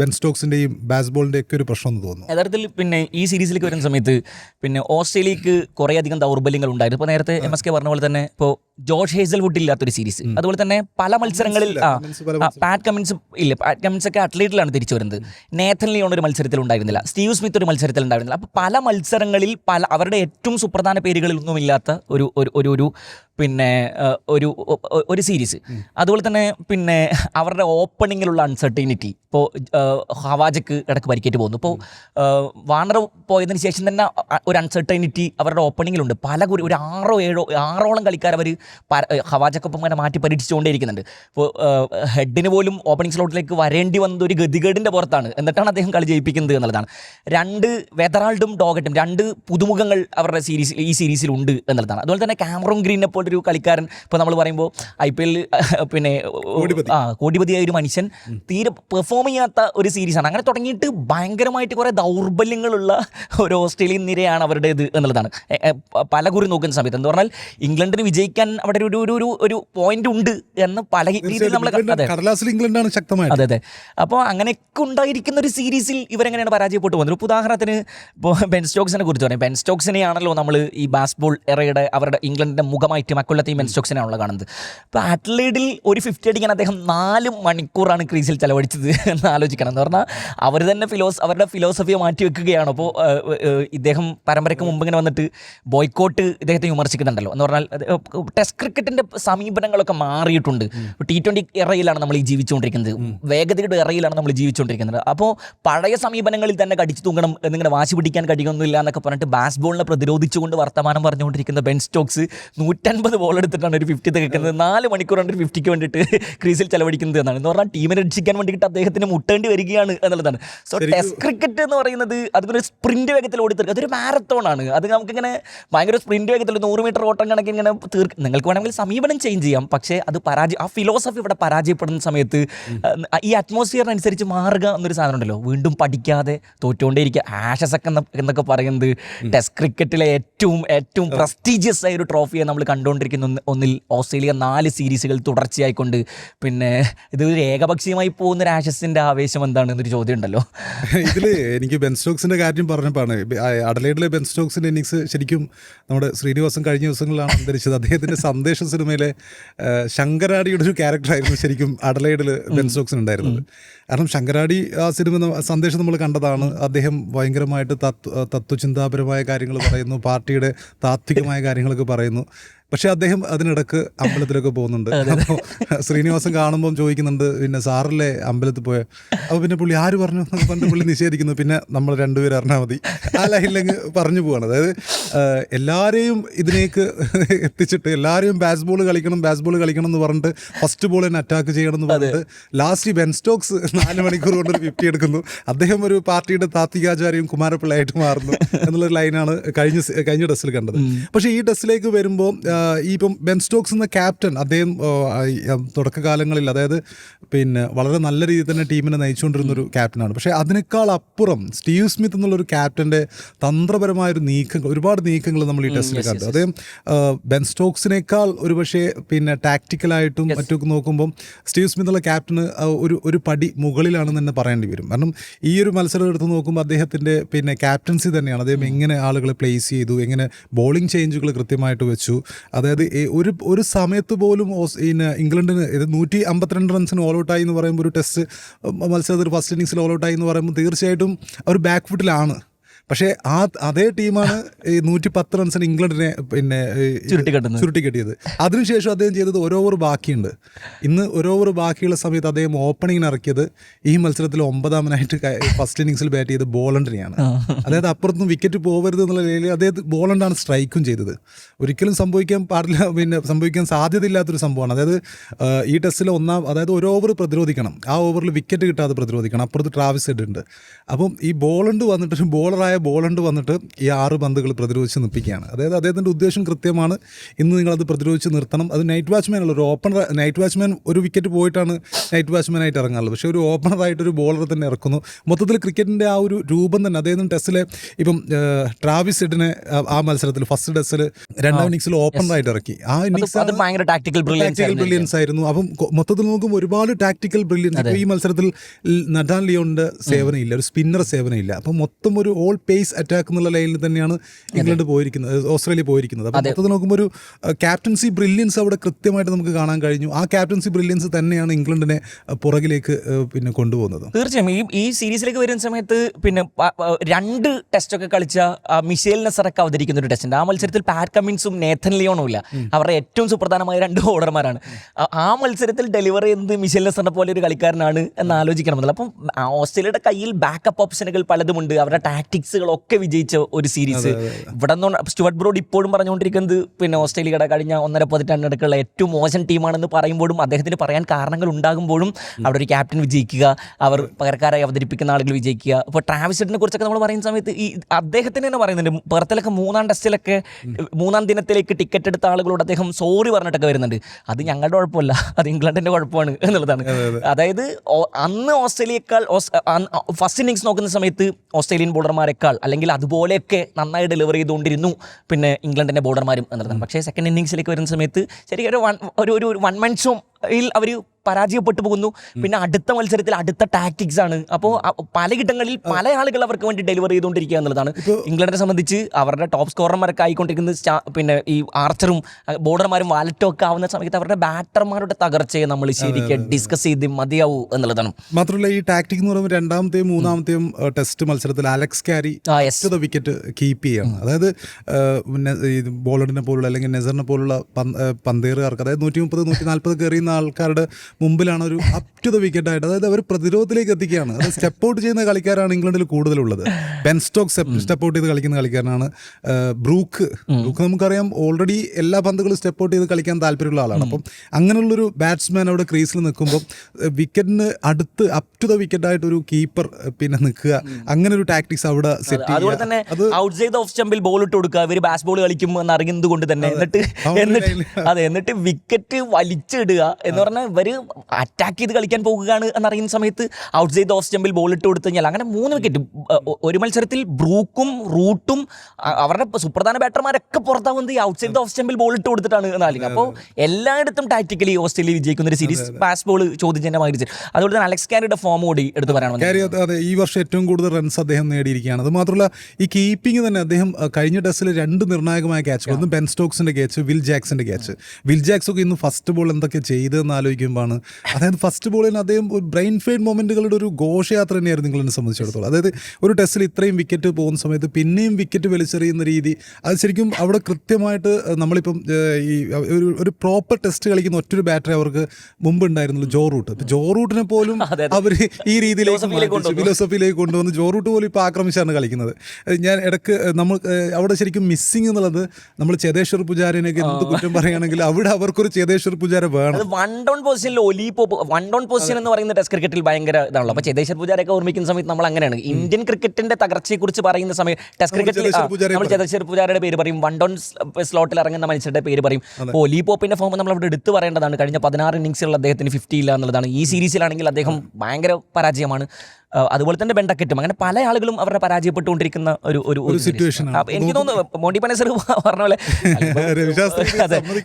ബെൻ സ്റ്റോക്സിന്റെയും ബാസ്ബോളിന്റെ ഒക്കെ ഒരു പ്രശ്നം എന്ന് തോന്നുന്നു. യഥാർത്ഥത്തിൽ പിന്നെ ഈ സീരീസിലേക്ക് വരുന്ന സമയത്ത് പിന്നെ ഓസ്ട്രേലിയക്ക് കുറേയധികം ദൗർബല്യങ്ങൾ ഉണ്ടായിരുന്നു ഇപ്പോൾ നേരത്തെ എം എസ് കെ പറഞ്ഞ പോലെ തന്നെ ഇപ്പോൾ ജോർജ് ഹേസൽവുഡ് ഇല്ലാത്തൊരു സീരീസ് അതുപോലെ തന്നെ പല മത്സരങ്ങളിൽ പാറ്റ് കമ്മിൻസ് ഇല്ല പാറ്റ് കമ്മിൻസ് ഒക്കെ അത്ലീറ്റിലാണ് തിരിച്ചു വരുന്നത്. നേഥൻ ലിയോൺ ഒരു മത്സരത്തിൽ ഉണ്ടായിരുന്നില്ല സ്റ്റീവ് സ്മിത്ത് ഒരു മത്സരത്തിൽ ഉണ്ടായിരുന്നില്ല. അപ്പോൾ പല മത്സരങ്ങളിൽ പല അവരുടെ ഏറ്റവും സുപ്രധാന പേരുകളിലൊന്നും ഇല്ലാത്ത ഒരു ഒരു ഒരു പിന്നെ ഒരു ഒരു സീരീസ് അതുപോലെ തന്നെ പിന്നെ അവരുടെ ഓപ്പണിങ്ങിലുള്ള അൺസർട്ടിനിറ്റി ഇപ്പോൾ ഹവാജക്ക് ഇടയ്ക്ക് പരിക്കേറ്റ് പോകുന്നു. ഇപ്പോൾ വാണർ പോയതിന് ശേഷം തന്നെ ഒരു അൺസർട്ടിനിറ്റി അവരുടെ ഓപ്പണിങ്ങിലുണ്ട് പല ഒരു ആറോ ഏഴോ ആറോളം കളിക്കാർ അവർ ഹവാജക്കൊപ്പം ഇങ്ങനെ മാറ്റി പരീക്ഷിച്ചുകൊണ്ടേയിരിക്കുന്നുണ്ട്. ഇപ്പോൾ ഹെഡിന് പോലും ഓപ്പണിംഗ് സ്ലോട്ടിലേക്ക് വരേണ്ടി വന്നത് ഒരു ഗതികേടിന്റെ പുറത്താണ്. എന്നിട്ടാണ് അദ്ദേഹം കളി ജയിപ്പിക്കുന്നത് എന്നുള്ളതാണ്. രണ്ട് വെതറാൾഡും ഡോഗറ്റും രണ്ട് പുതുമുഖങ്ങൾ അവരുടെ സീരീസ് ഈ സീരീസിൽ ഉണ്ട് എന്നുള്ളതാണ്. അതുപോലെ തന്നെ ക്യാമറോൺ ഗ്രീനെ പോലൊരു കളിക്കാരൻ ഇപ്പോൾ നമ്മൾ പറയുമ്പോൾ ഐ പി എല്ലിൽ പിന്നെ. ആ കോടിപതിയായ ഒരു മനുഷ്യൻ തീരെ പെർഫോം ചെയ്യാത്ത ഒരു സീരീസാണ് അങ്ങനെ തുടങ്ങിയിട്ട് ഭയങ്കരമായിട്ട് കുറേ ദൗർബല്യങ്ങളുള്ള ഒരു ഓസ്ട്രേലിയൻ നിരയാണ് അവരുടേത് എന്നുള്ളതാണ്. പല കുറി നോക്കുന്ന സമയത്ത്. എന്ന് പറഞ്ഞാൽ ഇംഗ്ലണ്ടിന് വിജയിക്കാൻ അവിടെ ഒരു ഒരു ഒരു ഒരു പോയിന്റ് ഉണ്ട് എന്ന് പല രീതിയിൽ നമ്മൾ കടലാസിൽ ഇംഗ്ലണ്ടാണ് ശക്തമായി അതെ അതെ. അപ്പോൾ അങ്ങനെയൊക്കെ ഉണ്ടായിരിക്കുന്ന ഒരു സീരീസിൽ ഇവരെങ്ങനെയാണ് പരാജയപ്പെട്ടു പോകുന്നത്? ഇപ്പോൾ ഉദാഹരണത്തിന് ഇപ്പോൾ ബെൻ സ്റ്റോക്സിനെ കുറിച്ച് പറയും. ബെൻ സ്റ്റോക്സിനെയാണല്ലോ നമ്മൾ ഈ ബാസ്ബോൾ എറയുടെ അവരുടെ ഇംഗ്ലണ്ടിന്റെ മുഖമായിട്ട് മക്കൊല്ലത്തെ ഈ ബെൻ സ്റ്റോക്സിനെയാണല്ലോ കാണുന്നത്. അപ്പോൾ അറ്റ്ലീഡിൽ ഒരു ഫിഫ്റ്റി അടിക്കാൻ അദ്ദേഹം നാല് മണിക്കൂറാണ് ക്രീസിൽ ചെലവഴിച്ചത് എന്ന് ആലോചിക്കണം. എന്ന് പറഞ്ഞാൽ അവർ തന്നെ ഫിലോസ് അവരുടെ ഫിലോസഫിയെ മാറ്റി വെക്കുകയാണ്. അപ്പോൾ ഇദ്ദേഹം പരമ്പരയ്ക്ക് മുമ്പ് ഇങ്ങനെ വന്നിട്ട് ബോയ്ക്കോട്ട് ഇദ്ദേഹത്തെ വിമർശിക്കുന്നുണ്ടല്ലോ. എന്ന് പറഞ്ഞാൽ ടെസ്റ്റ് ക്രിക്കറ്റിന്റെ സമീപനങ്ങളൊക്കെ മാറിയിട്ടുണ്ട്. ടി ട്വന്റി ഇറയിലാണ് നമ്മൾ ഈ ജീവിച്ചുകൊണ്ടിരിക്കുന്നത്. വേഗതയുടെ ഇറയിലാണ് നമ്മൾ ജീവിച്ചുകൊണ്ടിരിക്കുന്നത്. അപ്പോൾ പഴയ സമീപനങ്ങളിൽ തന്നെ കടിച്ചു തൂങ്ങണം എന്നിങ്ങനെ വാശി പിടിക്കാൻ കഴിയുന്നില്ല എന്നൊക്കെ പറഞ്ഞിട്ട് ബാസ് ബോളിനെ പ്രതിരോധിച്ചുകൊണ്ട് വർത്തമാനം പറഞ്ഞുകൊണ്ടിരിക്കുന്ന ബെൻ സ്റ്റോക്സ് നൂറ്റൻപത് ബോൾ എടുത്തിട്ടാണ് ഒരു ഫിഫ്റ്റി തികക്കുന്നത് നാല് മണിക്കൂറാണ് ഒരു ഫിഫ്റ്റിക്ക് വേണ്ടിയിട്ട് ക്രീസിൽ ചെലവഴിക്കുന്നത് എന്നാണ്. എന്ന് പറഞ്ഞാൽ ടീമിനെ രക്ഷിക്കാൻ വേണ്ടിയിട്ട് അദ്ദേഹത്തിന് മുട്ടേണ്ടി വരികയാണ് എന്നുള്ളതാണ്. സോ ടെസ്റ്റ് ക്രിക്കറ്റ് എന്ന് പറയുന്നത് അതിനൊരു സ്പ്രിന്റ് വേഗത്തിൽ ഓടിത്തീർക്കുക അതൊരു മാരത്തോൺ ആണ്. അത് നമുക്കിങ്ങനെ ഭയങ്കര സ്പ്രിന്റ് വേഗത്തിൽ നൂറ് മീറ്റർ ഓട്ടം കണക്കിങ്ങനെ തീർക്ക്. നിങ്ങൾക്ക് വേണമെങ്കിൽ സമീപനം ചേഞ്ച് ചെയ്യാം. പക്ഷേ അത് പരാജയം ആ ഫിലോസഫി ഇവിടെ പരാജയപ്പെടുന്ന സമയത്ത് ഈ അറ്റ്മോസ്ഫിയറിനനുസരിച്ച് മാറുക എന്നൊരു സാധനം ഉണ്ടല്ലോ. വീണ്ടും പഠിക്കാതെ തോറ്റുകൊണ്ടേയിരിക്കുക. ആഷസ് ഒക്കെ എന്നൊക്കെ പറയുന്നത് ടെസ്റ്റ് ക്രിക്കറ്റിലെ ഏറ്റവും ഏറ്റവും പ്രസ്റ്റീജിയസ് ആയ ഒരു ട്രോഫിയെ നമ്മൾ കണ്ടുകൊണ്ടിരിക്കുന്ന ഒന്ന്- ഒന്നിൽ ഓസ്ട്രേലിയ നാല് സീരീസുകൾ തുടർച്ചയായിക്കൊണ്ട് പിന്നെ ഇത് ഒരു ഏകപക്ഷീയമായി പോകുന്ന ഒരു ആഷസിന്റെ ആവേശം എന്താണ് എന്നൊരു ചോദ്യം ഉണ്ടല്ലോ. ഇതിൽ എനിക്ക് ബെൻ സ്റ്റോക്സിന്റെ കാര്യം പറഞ്ഞപ്പോഴാണ്. അഡലൈഡിലെ ബെൻ സ്റ്റോക്സിന്റെ ഇന്നിങ്സ് ശരിക്കും നമ്മുടെ ശ്രീനിവാസൻ കഴിഞ്ഞ ദിവസങ്ങളിലാണ് അന്തരിച്ചത്. അദ്ദേഹത്തിന്റെ സന്ദേശ സിനിമയിലെ ശങ്കരാടിയുടെ ഒരു ക്യാരക്ടറായിരുന്നു ശരിക്കും അഡലൈഡിൽ ബെൻ സ്റ്റോക്സിന് ഉണ്ടായിരുന്നത് കാരണം ശങ്കരാടി ആ സിനിമ സന്ദേശം നമ്മൾ കണ്ടതാണ്. അദ്ദേഹം ഭയങ്കരമായിട്ട് തത്വ തത്വചിന്താപരമായ കാര്യങ്ങൾ പറയുന്നു പാർട്ടിയുടെ താത്വികമായ കാര്യങ്ങളൊക്കെ പറയുന്നു. പക്ഷെ അദ്ദേഹം അതിനിടക്ക് അമ്പലത്തിലൊക്കെ പോകുന്നുണ്ട്. അപ്പോൾ ശ്രീനിവാസൻ കാണുമ്പോൾ ചോദിക്കുന്നുണ്ട് പിന്നെ സാറല്ലേ അമ്പലത്തിൽ പോയ? അപ്പോൾ പിന്നെ പുള്ളി ആര് പറഞ്ഞു? പറഞ്ഞ് പുള്ളി നിഷേധിക്കുന്നു. പിന്നെ നമ്മൾ രണ്ടുപേരും അറിഞ്ഞാൽ മതി ആ ലൈനിലങ്ങ് പറഞ്ഞു പോവാണ്. അതായത് എല്ലാവരെയും ഇതിലേക്ക് എത്തിച്ചിട്ട് എല്ലാവരെയും ബാസ് ബോൾ കളിക്കണം ബാസ് ബോൾ കളിക്കണം എന്ന് പറഞ്ഞിട്ട് ഫസ്റ്റ് ബോൾ തന്നെ അറ്റാക്ക് ചെയ്യണം എന്ന് പറഞ്ഞിട്ട് ലാസ്റ്റ് ബെൻ സ്റ്റോക്സ് നാല് മണിക്കൂർ കൊണ്ട് ഒരു ഫിഫ്റ്റി എടുക്കുന്നു. അദ്ദേഹം ഒരു പാർട്ടിയുടെ താത്വികാചാര്യയും കുമാരപ്പിള്ളയായിട്ട് മാറുന്നു എന്നുള്ളൊരു ലൈനാണ് കഴിഞ്ഞ കഴിഞ്ഞ ഡെസ്സിൽ കണ്ടത്. പക്ഷേ ഈ ഡെസ്സിലേക്ക് വരുമ്പോൾ ഈ ഇപ്പം ബെൻ സ്റ്റോക്സ് എന്ന ക്യാപ്റ്റൻ അദ്ദേഹം തുടക്കകാലങ്ങളിൽ അതായത് പിന്നെ വളരെ നല്ല രീതിയിൽ തന്നെ ടീമിനെ നയിച്ചുകൊണ്ടിരുന്ന ഒരു ക്യാപ്റ്റനാണ്. പക്ഷേ അതിനേക്കാൾ അപ്പുറം സ്റ്റീവ് സ്മിത്ത് എന്നുള്ളൊരു ക്യാപ്റ്റന്റെ തന്ത്രപരമായ ഒരു നീക്കങ്ങൾ ഒരുപാട് നീക്കങ്ങൾ നമ്മൾ ഈ ടെസ്റ്റിൽ കണ്ടു. അദ്ദേഹം ബെൻ സ്റ്റോക്സിനേക്കാൾ ഒരു പക്ഷേ പിന്നെ ടാക്റ്റിക്കലായിട്ടും മറ്റൊക്കെ നോക്കുമ്പം സ്റ്റീവ് സ്മിത്ത് എന്നുള്ള ക്യാപ്റ്റന് ഒരു ഒരു പടി മുകളിലാണെന്ന് തന്നെ പറയേണ്ടി വരും. കാരണം ഈ ഒരു മത്സരം എടുത്ത് നോക്കുമ്പോൾ അദ്ദേഹത്തിന്റെ പിന്നെ ക്യാപ്റ്റൻസി തന്നെയാണ്. അദ്ദേഹം എങ്ങനെ ആളുകളെ പ്ലേസ് ചെയ്തു എങ്ങനെ ബോളിംഗ് ചേഞ്ചുകൾ കൃത്യമായിട്ട് വെച്ചു അതായത് ഒരു ഒരു സമയത്ത് പോലും പിന്നെ ഇംഗ്ലണ്ടിന് ഇത് നൂറ്റി അമ്പത്തിരണ്ട് റൺസിന് ഓൾ ആയി എന്ന് പറയുമ്പോൾ ഒരു ടെസ്റ്റ് മത്സരത്തിൽ ഫസ്റ്റ് ഇന്നിങ്സിൽ ഓൾ ഔട്ടായി എന്ന് പറയുമ്പോൾ തീർച്ചയായിട്ടും അവർ ബാക്ക് ഫുട്ടിലാണ് പക്ഷേ ആ അതേ ടീമാണ് ഈ നൂറ്റി പത്ത് റൺസിന് ഇംഗ്ലണ്ടിനെ പിന്നെ. ചുരുട്ടിക്കെട്ടിയത്. അതിനുശേഷം അദ്ദേഹം ചെയ്തത് ഒരു ഓവർ ബാക്കിയുണ്ട്. ഇന്ന് ഒരു ഓവർ ബാക്കിയുള്ള സമയത്ത് അദ്ദേഹം ഓപ്പണിങ്ങിന് ഇറക്കിയത് ഈ മത്സരത്തിൽ ഒമ്പതാമനായിട്ട് ഫസ്റ്റ് ഇന്നിങ്സിൽ ബാറ്റ് ചെയ്ത് ബോളണ്ടിനെയാണ്. അതായത് അപ്പുറത്തും വിക്കറ്റ് പോകരുത് എന്നുള്ള രീതിയിൽ അദ്ദേഹം ബോളണ്ടാണ് സ്ട്രൈക്കും ചെയ്തത്. ഒരിക്കലും സംഭവിക്കാൻ പാടില്ല പിന്നെ സംഭവിക്കാൻ സാധ്യതയില്ലാത്തൊരു സംഭവമാണ്. അതായത് ഈ ടെസ്റ്റിൽ ഒന്നാം അതായത് ഒരു ഓവർ പ്രതിരോധിക്കണം. ആ ഓവറിൽ വിക്കറ്റ് കിട്ടാതെ പ്രതിരോധിക്കണം. അപ്പുറത്ത് ട്രാവിസ് ഹെഡ് ഉണ്ട്. അപ്പം ഈ ബോളണ്ട് വന്നിട്ട് ബോളറായ ബോളണ്ട് വന്നിട്ട് ഈ ആറ് പന്തുകൾ പ്രതിരോധിച്ച് നിൽപ്പിക്കുകയാണ്. അതായത് അദ്ദേഹത്തിന്റെ ഉദ്ദേശം കൃത്യമാണ്. ഇന്ന് നിങ്ങളത് പ്രതിരോധിച്ച് നിർത്തണം. അത് നൈറ്റ് വാച്ച്മാൻ ഉള്ള ഒരു ഓപ്പണർ നൈറ്റ് വാച്ച്മാൻ ഒരു വിക്കറ്റ് പോയിട്ടാണ് നൈറ്റ് വാച്ച്മാനായിട്ട് ഇറങ്ങാറുള്ളത്. പക്ഷേ ഒരു ഓപ്പണറായിട്ട് ഒരു ബോളർ തന്നെ ഇറക്കുന്നു. മൊത്തത്തിൽ ക്രിക്കറ്റിന്റെ ആ ഒരു രൂപം തന്നെ അദ്ദേഹം ടെസ്റ്റിലെ ഇപ്പം ട്രാവിസ് ഹെഡിനെ ആ- മത്സരത്തിൽ ഫസ്റ്റ് ടെസ്റ്റിൽ രണ്ടാം ഇന്നിങ്സിൽ ഓപ്പണറായിട്ട് ഇറക്കി. ആ ഇന്നിങ്സ് ഭയങ്കര ടാക്ടിക്കൽ ബ്രില്യൻസ് ആയിരുന്നു. അപ്പം മൊത്തത്തിൽ നോക്കുമ്പോൾ ഒരുപാട് ടാക്ടിക്കൽ ബ്രില്യൻസ് ഈ മത്സരത്തിൽ നടാൻ ലിയോണിന്റെ സേവനമില്ല സേവനം ഇല്ല ഒരു സ്പിന്നർ സേവനം ഇല്ല അപ്പം മൊത്തം ഒരു ഓൾ പേസ് അറ്റാക്ക് എന്നുള്ള ലൈനിൽ തന്നെയാണ് ഇംഗ്ലണ്ട് പോയിരിക്കുന്നത് ഓസ്ട്രേലിയ പോയിരിക്കുന്നത്. അപ്പോൾ മൊത്തത്തിൽ നോക്കുമ്പോൾ ഒരു ക്യാപ്റ്റൻസി ബ്രില്യൻസ് അവിടെ കൃത്യമായിട്ട് നമുക്ക് കാണാൻ കഴിഞ്ഞു. ആ ക്യാപ്റ്റൻസി ബ്രില്യൻസ് തന്നെയാണ് ഇംഗ്ലണ്ടിനെ പുറകിലേക്ക് പിന്നെ കൊണ്ടുപോകുന്നത്. തീർച്ചയായും. ഈ ഈ സീരീസിലേക്ക് വരുന്ന സമയത്ത് പിന്നെ രണ്ട് ടെസ്റ്റൊക്കെ കളിച്ച മിഷേൽ നസറൊക്കെ അവതരിക്കുന്ന ഒരു ടെസ്റ്റ് ആ മത്സരത്തിൽ പാറ്റ് കമ്മിൻസും നേഥൻ ലിയോണും ഇല്ല. അവരുടെ ഏറ്റവും സുപ്രധാനമായ രണ്ട് ഓർഡർമാരാണ് ആ- മത്സരത്തിൽ ഡെലിവറി ചെയ്യുന്നത് മിഷേൽ നസറിനെ പോലെ ഒരു കളിക്കാരനാണ് എന്ന് ആലോചിക്കണമെന്നില്ല. അപ്പം ഓസ്ട്രേലിയയുടെ കയ്യിൽ ബാക്കപ്പ് ഓപ്ഷനുകൾ പലതുമുണ്ട്. അവരുടെ ടാക്ടിക്സുകളൊക്കെ വിജയിച്ച ഒരു സീരീസ്. ഇവിടെ നിന്ന് സ്റ്റുവർട്ട് ബ്രോഡ് ഇപ്പോഴും പറഞ്ഞുകൊണ്ടിരിക്കുന്നത് പിന്നെ ഓസ്ട്രേലിയയുടെ കഴിഞ്ഞ ഒന്നര പതിറ്റാണ്ടിടക്കുള്ള ഏറ്റവും മോശം ടീമാണെന്ന് പറയുമ്പോഴും അദ്ദേഹത്തിന് പറയാൻ കാരണങ്ങൾ ഉണ്ടാകുമ്പോഴും അവിടെ ഒരു ക്യാപ്റ്റൻ വിജയിക്കുക അവർ പകരക്കാരായി അവതരിപ്പിക്കുന്ന ആളുകൾ വിജയിക്കുക. ഇപ്പോൾ ട്രാവിസിറ്റിനെ കുറിച്ചൊക്കെ നമ്മൾ പറയുന്ന സമയത്ത് ഈ അദ്ദേഹത്തിന് തന്നെ പറയുന്നുണ്ട്. പെർത്തിലൊക്കെ മൂന്നാം ടെസ്റ്റിലൊക്കെ മൂന്നാം ദിനത്തിലേക്ക് ടിക്കറ്റ് എടുത്ത ആളുകളോട് അദ്ദേഹം സോറി പറഞ്ഞിട്ടൊക്കെ വരുന്നുണ്ട്. അത് ഞങ്ങളുടെ കുഴപ്പമല്ല. അത് ഇംഗ്ലണ്ടിന്റെ കുഴപ്പമാണ് എന്നുള്ളതാണ്. അതായത് അന്ന് ഓസ്ട്രേലിയക്കാൾ ഫസ്റ്റ് ഇന്നിങ്സ് നോക്കുന്ന സമയത്ത് ഓസ്ട്രേലിയൻ ബോളർമാരെക്കാൾ അല്ലെങ്കിൽ അതുപോലെയൊക്കെ നന്നായി ഡെലിവർ ചെയ്തുകൊണ്ടിരുന്നു. പിന്നെ ഇംഗ്ലണ്ടിന്റെ ബോർഡർമാരും എന്നുള്ളതാണ് പക്ഷേ സെക്കൻഡ് ഇന്നിങ്സിലേക്ക് വരുന്ന സമയത്ത് ശരിക്കും ഒരു വൺ ഒരു ഒരു വൺ മൺ ഷോയിൽ അവർ പരാജയപ്പെട്ടു പോകുന്നു പിന്നെ അടുത്ത മത്സരത്തിൽ അടുത്ത ടാക്ടിക്സ് ആണ്. അപ്പോൾ പലയിടങ്ങളിൽ പല ആളുകൾ അവർക്ക് വേണ്ടി ഡെലിവർ ചെയ്തുകൊണ്ടിരിക്കുക എന്നുള്ളതാണ്. ഇംഗ്ലണ്ടിനെ സംബന്ധിച്ച് അവരുടെ ടോപ്പ് സ്കോറർമാരൊക്കെ ആയിക്കൊണ്ടിരിക്കുന്ന പിന്നെ ഈ ആർച്ചറും ബോർഡർമാരും വാലറ്റും ഒക്കെ ആവുന്ന സമയത്ത് അവരുടെ ബാറ്റർമാരുടെ തകർച്ചയെ നമ്മൾ ശരിക്കും ഡിസ്കസ് ചെയ്ത് മതിയാവൂ എന്നുള്ളതാണ്. മാത്രമല്ല ഈ ടാക്ടിക് എന്ന് പറയുമ്പോൾ രണ്ടാമത്തെയും മൂന്നാമത്തെയും ടെസ്റ്റ് മത്സരത്തിൽ അലക്സ് കാരി വിക്കറ്റ് കീപ്പ് ചെയ്യണം. അതായത് പിന്നെ ബോളറിനെ പോലുള്ള അല്ലെങ്കിൽ നെസറിനെ പോലുള്ള പന്ത്- പന്തേറുകാർക്ക് അതായത് നൂറ്റി മുപ്പത് നൂറ്റി നാൽപ്പത് കയറിയുന്ന ആൾക്കാരുടെ മുമ്പിലാണ് ഒരു അപ് ടു ദ വിക്കറ്റ് ആയിട്ട് അതായത് അവർ പ്രതിരോധത്തിലേക്ക് എത്തിക്കുകയാണ്. അത് സ്റ്റെപ്പ് ഔട്ട് ചെയ്യുന്ന കളിക്കാരാണ് ഇംഗ്ലണ്ടിൽ കൂടുതലുള്ളത്. ബെൻ സ്റ്റോക്ക് സ്റ്റെപ്പ് ഔട്ട് ചെയ്ത് കളിക്കുന്ന കളിക്കാരനാണ് ബ്രൂക്ക് ബ്രൂക്ക് നമുക്കറിയാം ഓൾറെഡി എല്ലാ പന്തുകളും സ്റ്റെപ്പ് ഔട്ട് ചെയ്ത് കളിക്കാൻ താല്പര്യമുള്ള ആളാണ്. അപ്പം അങ്ങനെയുള്ളൊരു ബാറ്റ്സ്മാൻ അവിടെ ക്രീസിൽ നിൽക്കുമ്പോൾ വിക്കറ്റിന് അടുത്ത് അപ് ടു ദ വിക്കറ്റ് ആയിട്ട് ഒരു കീപ്പർ പിന്നെ നിൽക്കുക. അങ്ങനെ ഒരു ടാക്ടിക്സ് അവിടെ സെറ്റ് അതുപോലെ തന്നെ ഔട്ട് ചെയ്ത് ഓഫ് സ്റ്റമ്പിൽ ബോൾ ഇട്ട് കൊടുക്കുക. ഇവർ ബാസ് ബോൾ കളിക്കും എന്ന് അറിയുന്നത് കൊണ്ട് തന്നെ. എന്നിട്ട് എന്നിട്ട് അതെ എന്നിട്ട് വിക്കറ്റ് വലിച്ചിടുക എന്ന് പറഞ്ഞാൽ ഇവർ അറ്റാക്ക് ചെയ്ത് കളിക്കാൻ പോകുകയാണ് എന്നറിയുന്ന സമയത്ത് ഔട്ട് സൈഡ് ഓഫ് സ്റ്റമ്പിൽ ബോൾ ഇട്ട് കൊടുത്തു കഴിഞ്ഞാൽ അങ്ങനെ മൂന്ന് വിക്കറ്റ് ഒരു മത്സരത്തിൽ ബ്രൂക്കും റൂട്ടും അവരുടെ സുപ്രധാന ബാറ്റർമാരൊക്കെ പുറത്താവുന്നത് ഈ ഔട്ട് സൈഡ് ഓഫ് സ്റ്റമ്പിൽ ബോൾ ഇട്ട് കൊടുത്തിട്ടാണ് എന്നാലും. അപ്പോൾ എല്ലായിടത്തും ടാക്റ്റിക്കലി ഓസ്ട്രേലിയ വിജയിക്കുന്ന ഒരു സീരീസ് പാസ് ബോൾ ചോദ്യം തന്നെ മാറ്റി അതുപോലെ തന്നെ അലക്സ് കാരിയുടെ ഫോം കൂടി എടുത്ത് പറയാനുള്ളത് അതെ ഈ വർഷം ഏറ്റവും കൂടുതൽ റൺസ് അദ്ദേഹം നേടിയിരിക്കുകയാണ്. അത് മാത്രമല്ല ഈ കീപ്പിംഗ് തന്നെ അദ്ദേഹം കഴിഞ്ഞ ടെസ്റ്റിൽ രണ്ട് നിർണായകമായ ക്യാച്ച് ഒന്ന് ബെൻ സ്റ്റോക്സിന്റെ ക്യാച്ച് വിൽ ജാക്സിന്റെ ക്യാച്ച് വിൽ ജാക്സ് ഒക്കെ ഇന്ന് ഫസ്റ്റ് ബോൾ എന്തൊക്കെ ചെയ്തതെന്ന് ആലോചിക്കുമ്പോഴാണ് അതായത് ഫസ്റ്റ് ബോളിൽ അദ്ദേഹം ഒരു ബ്രെയിൻ ഫെയ്ഡ് മൊമെന്റുകളുടെ ഒരു ഘോഷയാത്ര തന്നെയായിരുന്നു ഇംഗ്ലണ്ടിനെ സംബന്ധിച്ചിടത്തോളം. അതായത് ഒരു ടെസ്റ്റിൽ ഇത്രയും വിക്കറ്റ് പോകുന്ന സമയത്ത് പിന്നെയും വിക്കറ്റ് വലിച്ചെറിയുന്ന രീതി അത് ശരിക്കും അവിടെ കൃത്യമായിട്ട് നമ്മളിപ്പം ഈ ഒരു ഒരു പ്രോപ്പർ ടെസ്റ്റ് കളിക്കുന്ന ഒറ്റൊരു ബാറ്ററി അവർക്ക് മുമ്പ് ഉണ്ടായിരുന്നുള്ളൂ ജോ റൂട്ട് ജോ റൂട്ടിനെ പോലും. അവർ ഈ രീതിയിലേക്ക് ഫിലോസഫിയിലേക്ക് കൊണ്ടുവന്ന്. ജോ റൂട്ട് പോലും ഇപ്പോൾ ആക്രമിച്ചാണ് കളിക്കുന്നത്. ഞാൻ ഇടയ്ക്ക് നമ്മൾ അവിടെ ശരിക്കും മിസ്സിംഗ് എന്നുള്ളത് നമ്മൾ ചേതേശ്വർ പുജാരിനൊക്കെ എന്ത് കുറ്റം പറയുകയാണെങ്കിൽ അവിടെ അവർക്കൊരു ചേതേശ്വർ പൂജാര വേണം. വൺ ഡൗൺ പൊസിഷനിൽ ഒലീപ്പോ വൺ ഡൗൺ പൊസിഷൻ എന്ന് പറയുന്ന ടെസ്റ്റ് ക്രിക്കറ്റിൽ ഭയങ്കര ഇതാണല്ലോ. അപ്പൊ ചേതേശ്വർ പൂജാരൊക്കെ ഓർമ്മിക്കുന്ന സമയത്ത് നമ്മൾ അങ്ങനെയാണ്. ഇന്ത്യൻ ക്രിക്കറ്റിന്റെ തകർച്ചയെ കുറിച്ച് പറയുന്ന സമയത്ത് ടെസ്റ്റ് ക്രിക്കറ്റിൽ നമ്മൾ ചേതേശ്വർ പൂജാരയുടെ പേര് പറയും. വൺ ഡൗൺ സ്ലോട്ടിൽ ഇറങ്ങുന്ന മനുഷ്യരുടെ പേര് പറയും. അപ്പോൾ ഒലിപോപ്പിന്റെ ഫോം നമ്മൾ അവിടെ എടുത്തു പറയേണ്ടതാണ്. കഴിഞ്ഞ പതിനാറ് ഇന്നിംഗ്സിലുള്ള അദ്ദേഹത്തിന് ഫിഫ്റ്റി ഇല്ല എന്നുള്ളതാണ്. ഈ സീരീസിലാണെങ്കിൽ അദ്ദേഹം ഭയങ്കര പരാജയമാണ്. അതുപോലെ തന്നെ ബെൻഡക്കറ്റും അങ്ങനെ പല ആളുകളും അവരുടെ പരാജയപ്പെട്ടുകൊണ്ടിരിക്കുന്ന ഒരു ഒരു സിറ്റുവേഷൻ. എനിക്ക് തോന്നുന്നു മോണ്ടി പനസർ പറഞ്ഞ പോലെ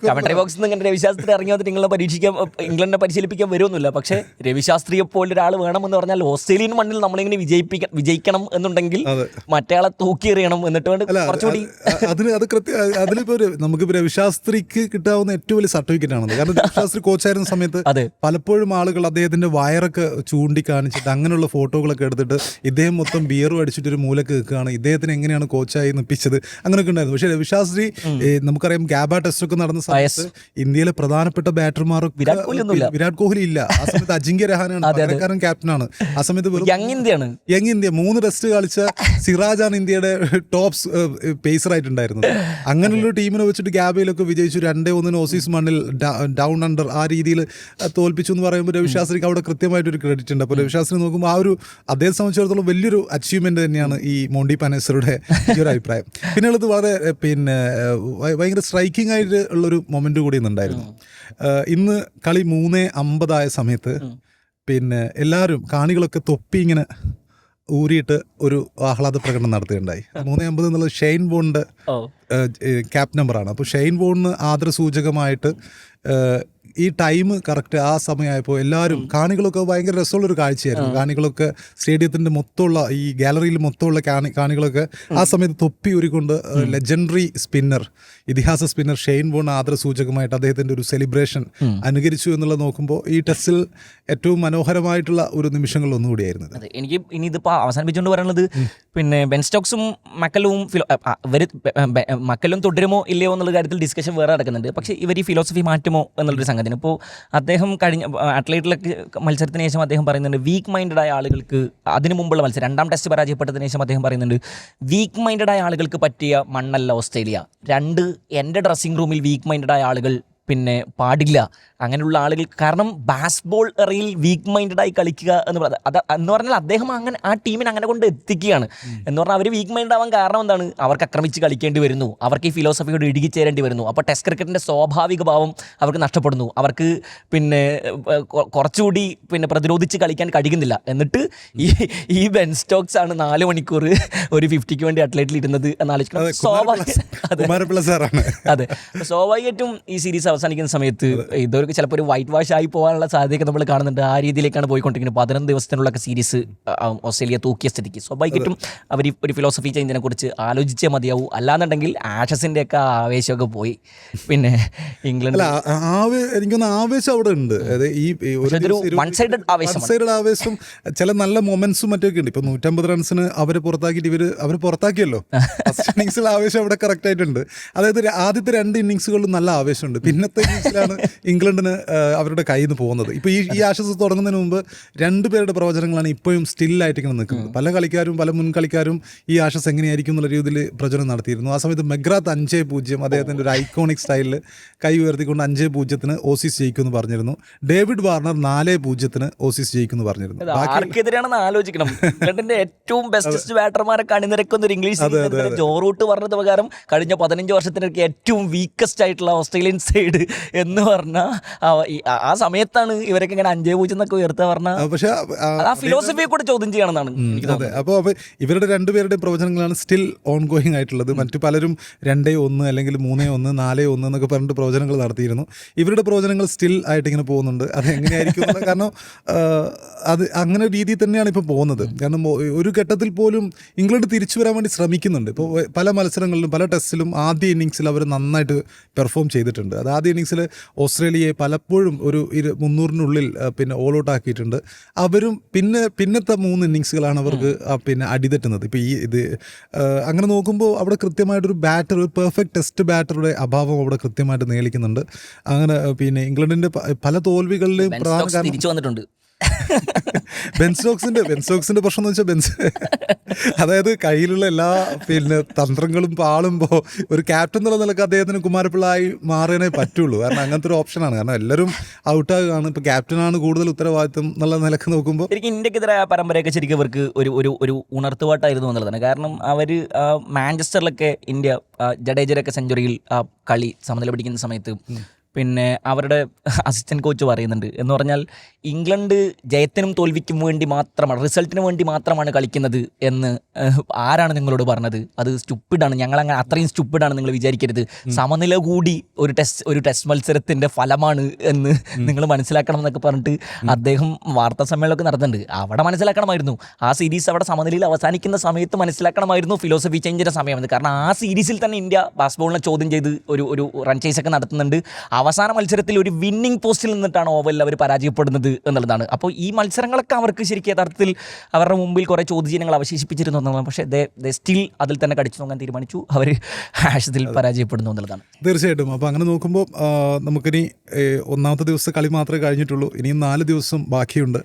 കമന്ററി ബോക്സിൽ നിന്ന് ഇങ്ങനെ രവിശാസ്ത്രി ഇറങ്ങി വന്നിട്ട് നിങ്ങളെ പരീക്ഷിക്കാൻ ഇംഗ്ലണ്ടിനെ പരിശീലിപ്പിക്കാൻ വരുമൊന്നുമില്ല പക്ഷേ രവിശാസ്ത്രിയെ പോലെ ഒരാൾ വേണമെന്ന് പറഞ്ഞാൽ ഓസ്ട്രേലിയൻ മണ്ണിൽ നമ്മളിങ്ങനെ വിജയിപ്പിക്കാൻ വിജയിക്കണം എന്നുണ്ടെങ്കിൽ. മറ്റേ തൂക്കി എറിയണം എന്നിട്ട് വേണ്ട കുറച്ചുകൂടി അതിന് അത് കൃത്യ അതിലിപ്പോ ഒരു നമുക്കിപ്പോ രവിശാസ്ത്രിക്ക് കിട്ടാവുന്ന ഏറ്റവും വലിയ സർട്ടിഫിക്കറ്റ് ആണ് കാരണം രവിശാസ്ത്രി കോച്ചായിരുന്ന സമയത്ത് പലപ്പോഴും ആളുകൾ അദ്ദേഹത്തിന്റെ വയറൊക്കെ ചൂണ്ടിക്കാണിച്ചിട്ട് അങ്ങനെയുള്ള ഫോട്ടോകളൊക്കെ എടുത്തിട്ട് ഇദ്ദേഹം മൊത്തം ബിയറും അടിച്ചിട്ട് ഒരു മൂലക്ക് നിൽക്കുകയാണ്. ഇദ്ദേഹത്തിന് എങ്ങനെയാണ് കോച്ചായി നിപ്പിച്ചത് അങ്ങനെയൊക്കെ ഉണ്ടായിരുന്നു. പക്ഷേ രവിശാസ്ത്രി നമുക്കറിയാം ഗാബ ടെസ്റ്റ് ഒക്കെ നടന്ന സമയത്ത് ഇന്ത്യയിലെ പ്രധാനപ്പെട്ട ബാറ്റർമാർ വിരാട് കോഹ്ലി ഇല്ല. ആ സമയത്ത് അജിങ്ക്യ രഹാനാണ് പകരക്കാരൻ ക്യാപ്റ്റനാണ് ആ സമയത്ത് വെറും യങ് ഇന്ത്യ. മൂന്ന് ടെസ്റ്റ് കളിച്ച സിറാജാണ് ഇന്ത്യയുടെ ടോപ്പ് പേസർ ആയിട്ടുണ്ടായിരുന്നത്. അങ്ങനെയുള്ള ടീമിനെ വെച്ചിട്ട് ഗ്യാബയിലൊക്കെ വിജയിച്ചു. രണ്ടേ ഒന്നിന് ഓസീസ് മണ്ണിൽ ഡൗൺ അണ്ടർ ആ രീതിയിൽ തോൽപ്പിച്ചു എന്ന് പറയുമ്പോൾ രവിശാസ്ത്രിക്ക് അവിടെ കൃത്യമായിട്ട് ഒരു ക്രെഡിറ്റ് ഉണ്ട് അപ്പോൾ രവിശാസ്ത്രി നോക്കുമ്പോൾ ആ ഒരു അദ്ദേഹത്തെ സംബന്ധിച്ചിടത്തോളം വലിയൊരു അച്ചീവ്മെന്റ് തന്നെയാണ് ഈ മോണ്ടി പനേസറുടെ ഈ ഒരു അഭിപ്രായം. പിന്നെ ഉള്ളത് വളരെ പിന്നെ ഭയങ്കര സ്ട്രൈക്കിംഗ് ആയിട്ട് ഉള്ളൊരു മൊമെന്റ് കൂടി ഇന്നുണ്ടായിരുന്നു. ഇന്ന് കളി മൂന്നേ അമ്പതായ സമയത്ത് പിന്നെ എല്ലാവരും കാണികളൊക്കെ തൊപ്പി ഇങ്ങനെ ഊരിയിട്ട് ഒരു ആഹ്ലാദ പ്രകടനം നടത്തുകയുണ്ടായി. മൂന്ന് അമ്പത് എന്നുള്ളത് ഷെയ്ൻ ബോണിന്റെ ക്യാപ് നമ്പറാണ്. അപ്പോൾ ഷെയ്ൻ ബോണിന് ആദരസൂചകമായിട്ട് ഈ ടൈം കറക്റ്റ് ആ സമയമായപ്പോൾ എല്ലാവരും കാണികളൊക്കെ ഭയങ്കര രസമുള്ള ഒരു കാഴ്ചയായിരുന്നു. കാണികളൊക്കെ സ്റ്റേഡിയത്തിന്റെ മൊത്തമുള്ള ഈ ഗാലറിയിൽ മൊത്തമുള്ള കാണി കാണികളൊക്കെ ആ സമയത്ത് തൊപ്പി ഊരിക്കൊണ്ട് ലെജൻഡറി സ്പിന്നർ ഇതിഹാസ സ്പിന്നർ ഷെയ്ൻ ബോൺ ആദര സൂചകമായിട്ട് അദ്ദേഹത്തിന്റെ ഒരു സെലിബ്രേഷൻ അനുകരിച്ചു എന്നുള്ളത് നോക്കുമ്പോൾ ഈ ടെസ്റ്റിൽ ഏറ്റവും മനോഹരമായിട്ടുള്ള ഒരു നിമിഷങ്ങൾ ഒന്നുകൂടിയായിരുന്നു എനിക്ക് ഇനി ഇതിപ്പോൾ അവസാനിപ്പിച്ചുകൊണ്ട് പറയുന്നത് പിന്നെ ബെൻ സ്റ്റോക്സും മക്കലും ഫിലോ ഇവർ മക്കലും തുടരുമോ ഇല്ലയോ എന്നുള്ള കാര്യത്തിൽ ഡിസ്കഷൻ വേറെ നടക്കുന്നുണ്ട്. പക്ഷേ ഇവർ ഈ ഫിലോസഫി മാറ്റുമോ എന്നുള്ളൊരു സംഗതി ഇപ്പോൾ അദ്ദേഹം കഴിഞ്ഞ അത്ലറ്റിലൊക്കെ മത്സരത്തിന് ശേഷം അദ്ദേഹം പറയുന്നുണ്ട് വീക്ക് മൈൻഡഡ് ആയ ആളുകൾക്ക് അതിനു മുമ്പുള്ള മത്സരം രണ്ടാം ടെസ്റ്റ് പരാജയപ്പെട്ടതിന് ശേഷം അദ്ദേഹം പറയുന്നുണ്ട് വീക്ക് മൈൻഡഡ് ആയ ആളുകൾക്ക് പറ്റിയ മണ്ണല്ല ഓസ്ട്രേലിയ. രണ്ട് എന്റെ ഡ്രസ്സിംഗ് റൂമിൽ വീക്ക് മൈൻഡഡ് ആയ ആളുകൾ പിന്നെ പാടില്ല. അങ്ങനെയുള്ള ആളുകൾ കാരണം ബാസ്ബോൾ എറിയിൽ വീക്ക് മൈൻഡഡ് ആയി കളിക്കുക എന്ന് പറയുന്നത് അത് എന്ന് പറഞ്ഞാൽ അദ്ദേഹം അങ്ങനെ ആ ടീമിനെ അങ്ങനെ കൊണ്ട് എത്തിക്കുകയാണ്. എന്ന് പറഞ്ഞാൽ അവർ വീക്ക് മൈൻഡ് ആവാൻ കാരണം എന്താണ്? അവർക്ക് ആക്രമിച്ച് കളിക്കേണ്ടി വരുന്നു. അവർക്ക് ഈ ഫിലോസഫിയോട് ഇടുകിച്ചേരേണ്ടി വരുന്നു. അപ്പോൾ ടെസ്റ്റ് ക്രിക്കറ്റിന്റെ സ്വാഭാവിക ഭാവം അവർക്ക് നഷ്ടപ്പെടുന്നു. അവർക്ക് പിന്നെ കുറച്ചുകൂടി പിന്നെ പ്രതിരോധിച്ച് കളിക്കാൻ കഴിയുന്നില്ല. എന്നിട്ട് ഈ ഈ ബെൻ സ്റ്റോക്സ് ആണ് നാല് മണിക്കൂർ ഒരു ഫിഫ്റ്റിക്ക് വേണ്ടി അത്ലറ്റിൽ ഇരുന്നത് എന്നാലോചിക്കുന്നത് എന്നാലോചിക്കണം സ്വാഭാവിക അതെ. സ്വാഭാവികമായിട്ടും ഈ സീരീസ് അവസാനിക്കുന്ന സമയത്ത് ഇതൊരു ചിലപ്പോൾ ഒരു വൈറ്റ് വാഷ് ആയി പോകാനുള്ള സാധ്യതയൊക്കെ നമ്മൾ കാണുന്നുണ്ട്. ആ രീതിയിലേക്കാണ് പോയിക്കൊണ്ടിരിക്കുന്നത്. പതിനൊന്ന് ദിവസത്തിനുള്ള സീരീസ് ഓസ്ട്രേലിയ തൂക്കിയ സ്ഥിതിക്ക്. സ്വാഭാവികമായിട്ടും അവർ ഒരു ഫിലോസഫി ചേഞ്ചിനെ കുറിച്ച് ആലോചിച്ചേ മതിയാവൂ. അല്ലാന്നുണ്ടെങ്കിൽ ആഷസിന്റെ ഒക്കെ ആവേശമൊക്കെ പോയി. പിന്നെ ഇംഗ്ലണ്ട് എനിക്കൊന്ന് ആവേശം അവിടെ ഉണ്ട്. ഈ വൺ ആവേശമാണ്. one-sided ആവേശം ചില നല്ല മൊമെന്റ്സും മറ്റൊക്കെ ഉണ്ട്. ഇപ്പൊ നൂറ്റമ്പത് റൺസിന് അവരെ പുറത്താക്കിയിട്ട് ഇവർ അവർ പുറത്താക്കിയല്ലോ. ഫസ്റ്റ് ഇന്നിങ്സിൽ ആവേശം അവിടെ കറക്റ്റ് ആയിട്ടുണ്ട്. അതായത് ആദ്യത്തെ രണ്ട് ഇന്നിങ്സുകളിലും നല്ല ആവേശമുണ്ട്. പിന്നത്തെ ഇന്നിങ്സിലാണ് ഇംഗ്ലണ്ടിന് ആ, അവരുടെ കയ്യിൽ നിന്ന് പോകുന്നത്. ഇപ്പൊ ഈ ഈ ആശസ് തുടങ്ങുന്നതിന് മുമ്പ് രണ്ട് രണ്ടുപേരുടെ പ്രവചനങ്ങളാണ് ഇപ്പോഴും സ്റ്റില്ലായിട്ട് ഇങ്ങനെ നിൽക്കുന്നത്. പല കളിക്കാരും പല മുൻ കളിക്കാരും ഈ ആശസ് എങ്ങനെയായിരിക്കും എന്നുള്ള രീതിയിൽ പ്രചരണം നടത്തിയിരുന്നു. ആ സമയത്ത് മെഗ്രാത്ത് അഞ്ചേ പൂജ്യം അദ്ദേഹത്തിന്റെ ഒരു ഐക്കോണിക് സ്റ്റൈലിൽ കൈ ഉയർത്തിക്കൊണ്ട് അഞ്ചേ പൂജ്യത്തിന് ഓസീസ് ജയിക്കുമെന്ന് പറഞ്ഞിരുന്നു. ഡേവിഡ് വാർണർ നാലേ പൂജ്യത്തിന് ഓസീസ് ജയിക്കുമെന്ന് പറഞ്ഞിരുന്നു. ആർക്കെതിരെയാണെന്ന് ആലോചിക്കണം. ഏറ്റവും ബെസ്റ്റ് ബാറ്റർമാരെ കണിനിരക്കുന്ന ഒരു ഇംഗ്ലീഷ് ജോറൂട്ട് പറഞ്ഞത് പ്രകാരം കഴിഞ്ഞ പതിനഞ്ച് വർഷത്തിനൊക്കെ ഏറ്റവും വീക്കസ്റ്റ് ആയിട്ടുള്ള ഓസ്ട്രേലിയൻ സൈഡ് എന്ന് പറഞ്ഞാൽ ആ സമയത്താണ് ഇവരൊക്കെ ഇങ്ങനെ അഞ്ചേ പൂജ്യം എന്നൊക്കെ ഉയർത്താ പറഞ്ഞ പക്ഷെ ആ ഫിലോസഫിയെ കൂടെ ചോദ്യം ചെയ്യണമെന്നാണ്. അതെ അപ്പോൾ അപ്പോൾ ഇവരുടെ രണ്ടുപേരുടെയും പ്രവചനങ്ങളാണ് സ്റ്റിൽ ഓൺ ഗോയിങ് ആയിട്ടുള്ളത്. മറ്റു പലരും രണ്ടേ ഒന്ന് അല്ലെങ്കിൽ മൂന്നേ ഒന്ന് നാലേ ഒന്ന് എന്നൊക്കെ പറഞ്ഞിട്ട് പ്രവചനങ്ങൾ നടത്തിയിരുന്നു. ഇവരുടെ പ്രവചനങ്ങൾ സ്റ്റിൽ ആയിട്ട് ഇങ്ങനെ പോകുന്നുണ്ട്. അത് എങ്ങനെയായിരിക്കും കാരണം അത് അങ്ങനെ രീതി തന്നെയാണ് ഇപ്പോൾ പോകുന്നത്. കാരണം ഒരു ഘട്ടത്തിൽ പോലും ഇംഗ്ലണ്ട് തിരിച്ചു വരാൻ വേണ്ടി ശ്രമിക്കുന്നുണ്ട്. ഇപ്പോൾ പല മത്സരങ്ങളിലും പല ടെസ്റ്റിലും ആദ്യ ഇന്നിങ്സിൽ അവർ നന്നായിട്ട് പെർഫോം ചെയ്തിട്ടുണ്ട്. അത് ആദ്യ ഇന്നിങ്സിൽ ഓസ്ട്രേലിയയെ പലപ്പോഴും ഒരു ഇരു മുന്നൂറിനുള്ളിൽ പിന്നെ ഓൾ ഔട്ട് ആക്കിയിട്ടുണ്ട്. അവരും പിന്നെ പിന്നത്തെ മൂന്ന് ഇന്നിങ്സുകളാണ് അവർക്ക് പിന്നെ അടിതെറ്റുന്നത്. ഇപ്പോൾ ഈ ഇത് അങ്ങനെ നോക്കുമ്പോൾ അവിടെ കൃത്യമായിട്ടൊരു ബാറ്റർ ഒരു പെർഫെക്റ്റ് ടെസ്റ്റ് ബാറ്ററുടെ അഭാവം അവിടെ കൃത്യമായിട്ട് നേളിക്കുന്നുണ്ട് അങ്ങനെ പിന്നെ ഇംഗ്ലണ്ടിന്റെ പല തോൽവികളിലെയും ബെൻ പ്രധാന കാരണം ബെൻസ്റ്റോക്സിന്റെ ബെൻസ്റ്റോക്സിന്റെ പ്രശ്നം എന്ന് വെച്ചാൽ ബെൻസ് അതായത് കയ്യിലുള്ള എല്ലാ പിന്നെ തന്ത്രങ്ങളും പാളുമ്പോൾ ഒരു ക്യാപ്റ്റൻ എന്നുള്ള നിലയ്ക്ക് അദ്ദേഹത്തിന് കുമാരപ്പിള്ളായി മാറിയേ പറ്റുള്ളൂ. കാരണം അങ്ങനത്തെ ഒരു ഓപ്ഷനാണ് കാരണം എല്ലാവരും ഔട്ടാകുകയാണ് ക്യാപ്റ്റൻ ക്യാപ്റ്റനാണ് കൂടുതൽ ഉത്തരവാദിത്വം എന്നുള്ള നിലയ്ക്ക് നോക്കുമ്പോൾ ശരിക്കും ഇന്ത്യയ്ക്ക് ആ പരമ്പരയൊക്കെ ശരിക്കും ഇവർക്ക് ഒരു ഒരു ഒരു ഉണർത്തുവാട്ടായിരുന്നു എന്നുള്ളതാണ് കാരണം അവർ മാഞ്ചസ്റ്ററിലൊക്കെ ഇന്ത്യ ജഡേജരൊക്കെ സെഞ്ചുറിയിൽ ആ കളി സമനില പിടിക്കുന്ന സമയത്ത് പിന്നെ അവരുടെ അസിസ്റ്റന്റ് കോച്ച് പറയുന്നുണ്ട്. എന്ന് പറഞ്ഞാൽ ഇംഗ്ലണ്ട് ജയത്തിനും തോൽവിക്കും വേണ്ടി മാത്രമാണ് റിസൾട്ടിന് വേണ്ടി മാത്രമാണ് കളിക്കുന്നത് എന്ന് ആരാണ് നിങ്ങളോട് പറഞ്ഞത്? അത് സ്റ്റുപ്പിഡാണ് ഞങ്ങൾ അങ്ങനെ അത്രയും സ്റ്റുപ്പിഡാണ് നിങ്ങൾ വിചാരിക്കരുത്. സമനില കൂടി ഒരു ടെസ്റ്റ് ഒരു ടെസ്റ്റ് മത്സരത്തിന്റെ ഫലമാണ് എന്ന് നിങ്ങൾ മനസ്സിലാക്കണം എന്നൊക്കെ പറഞ്ഞിട്ട് അദ്ദേഹം വാർത്താ സമ്മേളനമൊക്കെ നടത്തുന്നുണ്ട്. അവിടെ മനസ്സിലാക്കണമായിരുന്നു. ആ സീരീസ് അവിടെ സമനിലയിൽ അവസാനിക്കുന്ന സമയത്ത് മനസ്സിലാക്കണമായിരുന്നു ഫിലോസഫി ചേഞ്ചിന്റെ സമയം കാരണം ആ സീരീസിൽ തന്നെ ഇന്ത്യ ബാസ്ബോളിനെ ചോദ്യം ചെയ്ത് ഒരു ഒരു റൺ ചേസ് ഒക്കെ നടത്തുന്നുണ്ട്. അവസാന മത്സരത്തിൽ ഒരു വിന്നിംഗ് പോസ്റ്റിൽ നിന്നിട്ടാണ് ഓവലിൽ അവർ പരാജയപ്പെടുന്നത് എന്നുള്ളതാണ്. അപ്പോൾ ഈ മത്സരങ്ങളൊക്കെ അവർക്ക് ശരിക്കും യഥാർത്ഥത്തിൽ അവരുടെ മുമ്പിൽ കുറേ ചോദ്യചിഹ്നങ്ങൾ അവശേഷിപ്പിച്ചിരുന്നു എന്നുള്ളതാണ്. പക്ഷേ ദേ ദേ സ്റ്റിൽ അതിൽ തന്നെ കടിച്ചു നോക്കാൻ തീരുമാനിച്ചു. അവർ ആഷത്തിൽ പരാജയപ്പെടുന്നു എന്നുള്ളതാണ്. തീർച്ചയായിട്ടും. അപ്പോൾ അങ്ങനെ നോക്കുമ്പോൾ നമുക്കിനി ഒന്നാമത്തെ ദിവസത്തെ കളി മാത്രമേ കഴിഞ്ഞിട്ടുള്ളൂ. ഇനിയും നാല് ദിവസം ബാക്കിയുണ്ട്.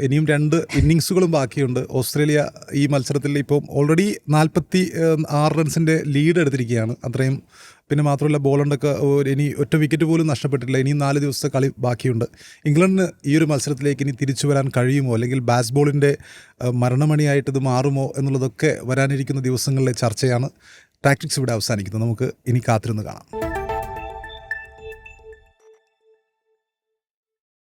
ഇനിയും രണ്ട് ഇന്നിങ്സുകളും ബാക്കിയുണ്ട്. ഓസ്ട്രേലിയ ഈ മത്സരത്തിൽ ഇപ്പം ഓൾറെഡി നാൽപ്പത്തി ആറ് റൺസിന്റെ ലീഡ് എടുത്തിരിക്കുകയാണ്. അത്രയും പിന്നെ മാത്രമല്ല ബോളണ്ടൊക്കെ ഇനി ഒറ്റ വിക്കറ്റ് പോലും നഷ്ടപ്പെട്ടിട്ടില്ല. ഇനിയും നാല് ദിവസത്തെ കളി ബാക്കിയുണ്ട്. ഇംഗ്ലണ്ടിന് ഈ ഒരു മത്സരത്തിലേക്ക് ഇനി തിരിച്ചു വരാൻ കഴിയുമോ? അല്ലെങ്കിൽ ബാസ്ബോളിന്റെ മരണമണിയായിട്ട് ഇത് മാറുമോ എന്നുള്ളതൊക്കെ വരാനിരിക്കുന്ന ദിവസങ്ങളിലെ ചർച്ചയാണ്. ടാക്ടിക്സ് ഇവിടെ അവസാനിക്കുന്നത് നമുക്ക് ഇനി കാത്തിരുന്ന് കാണാം.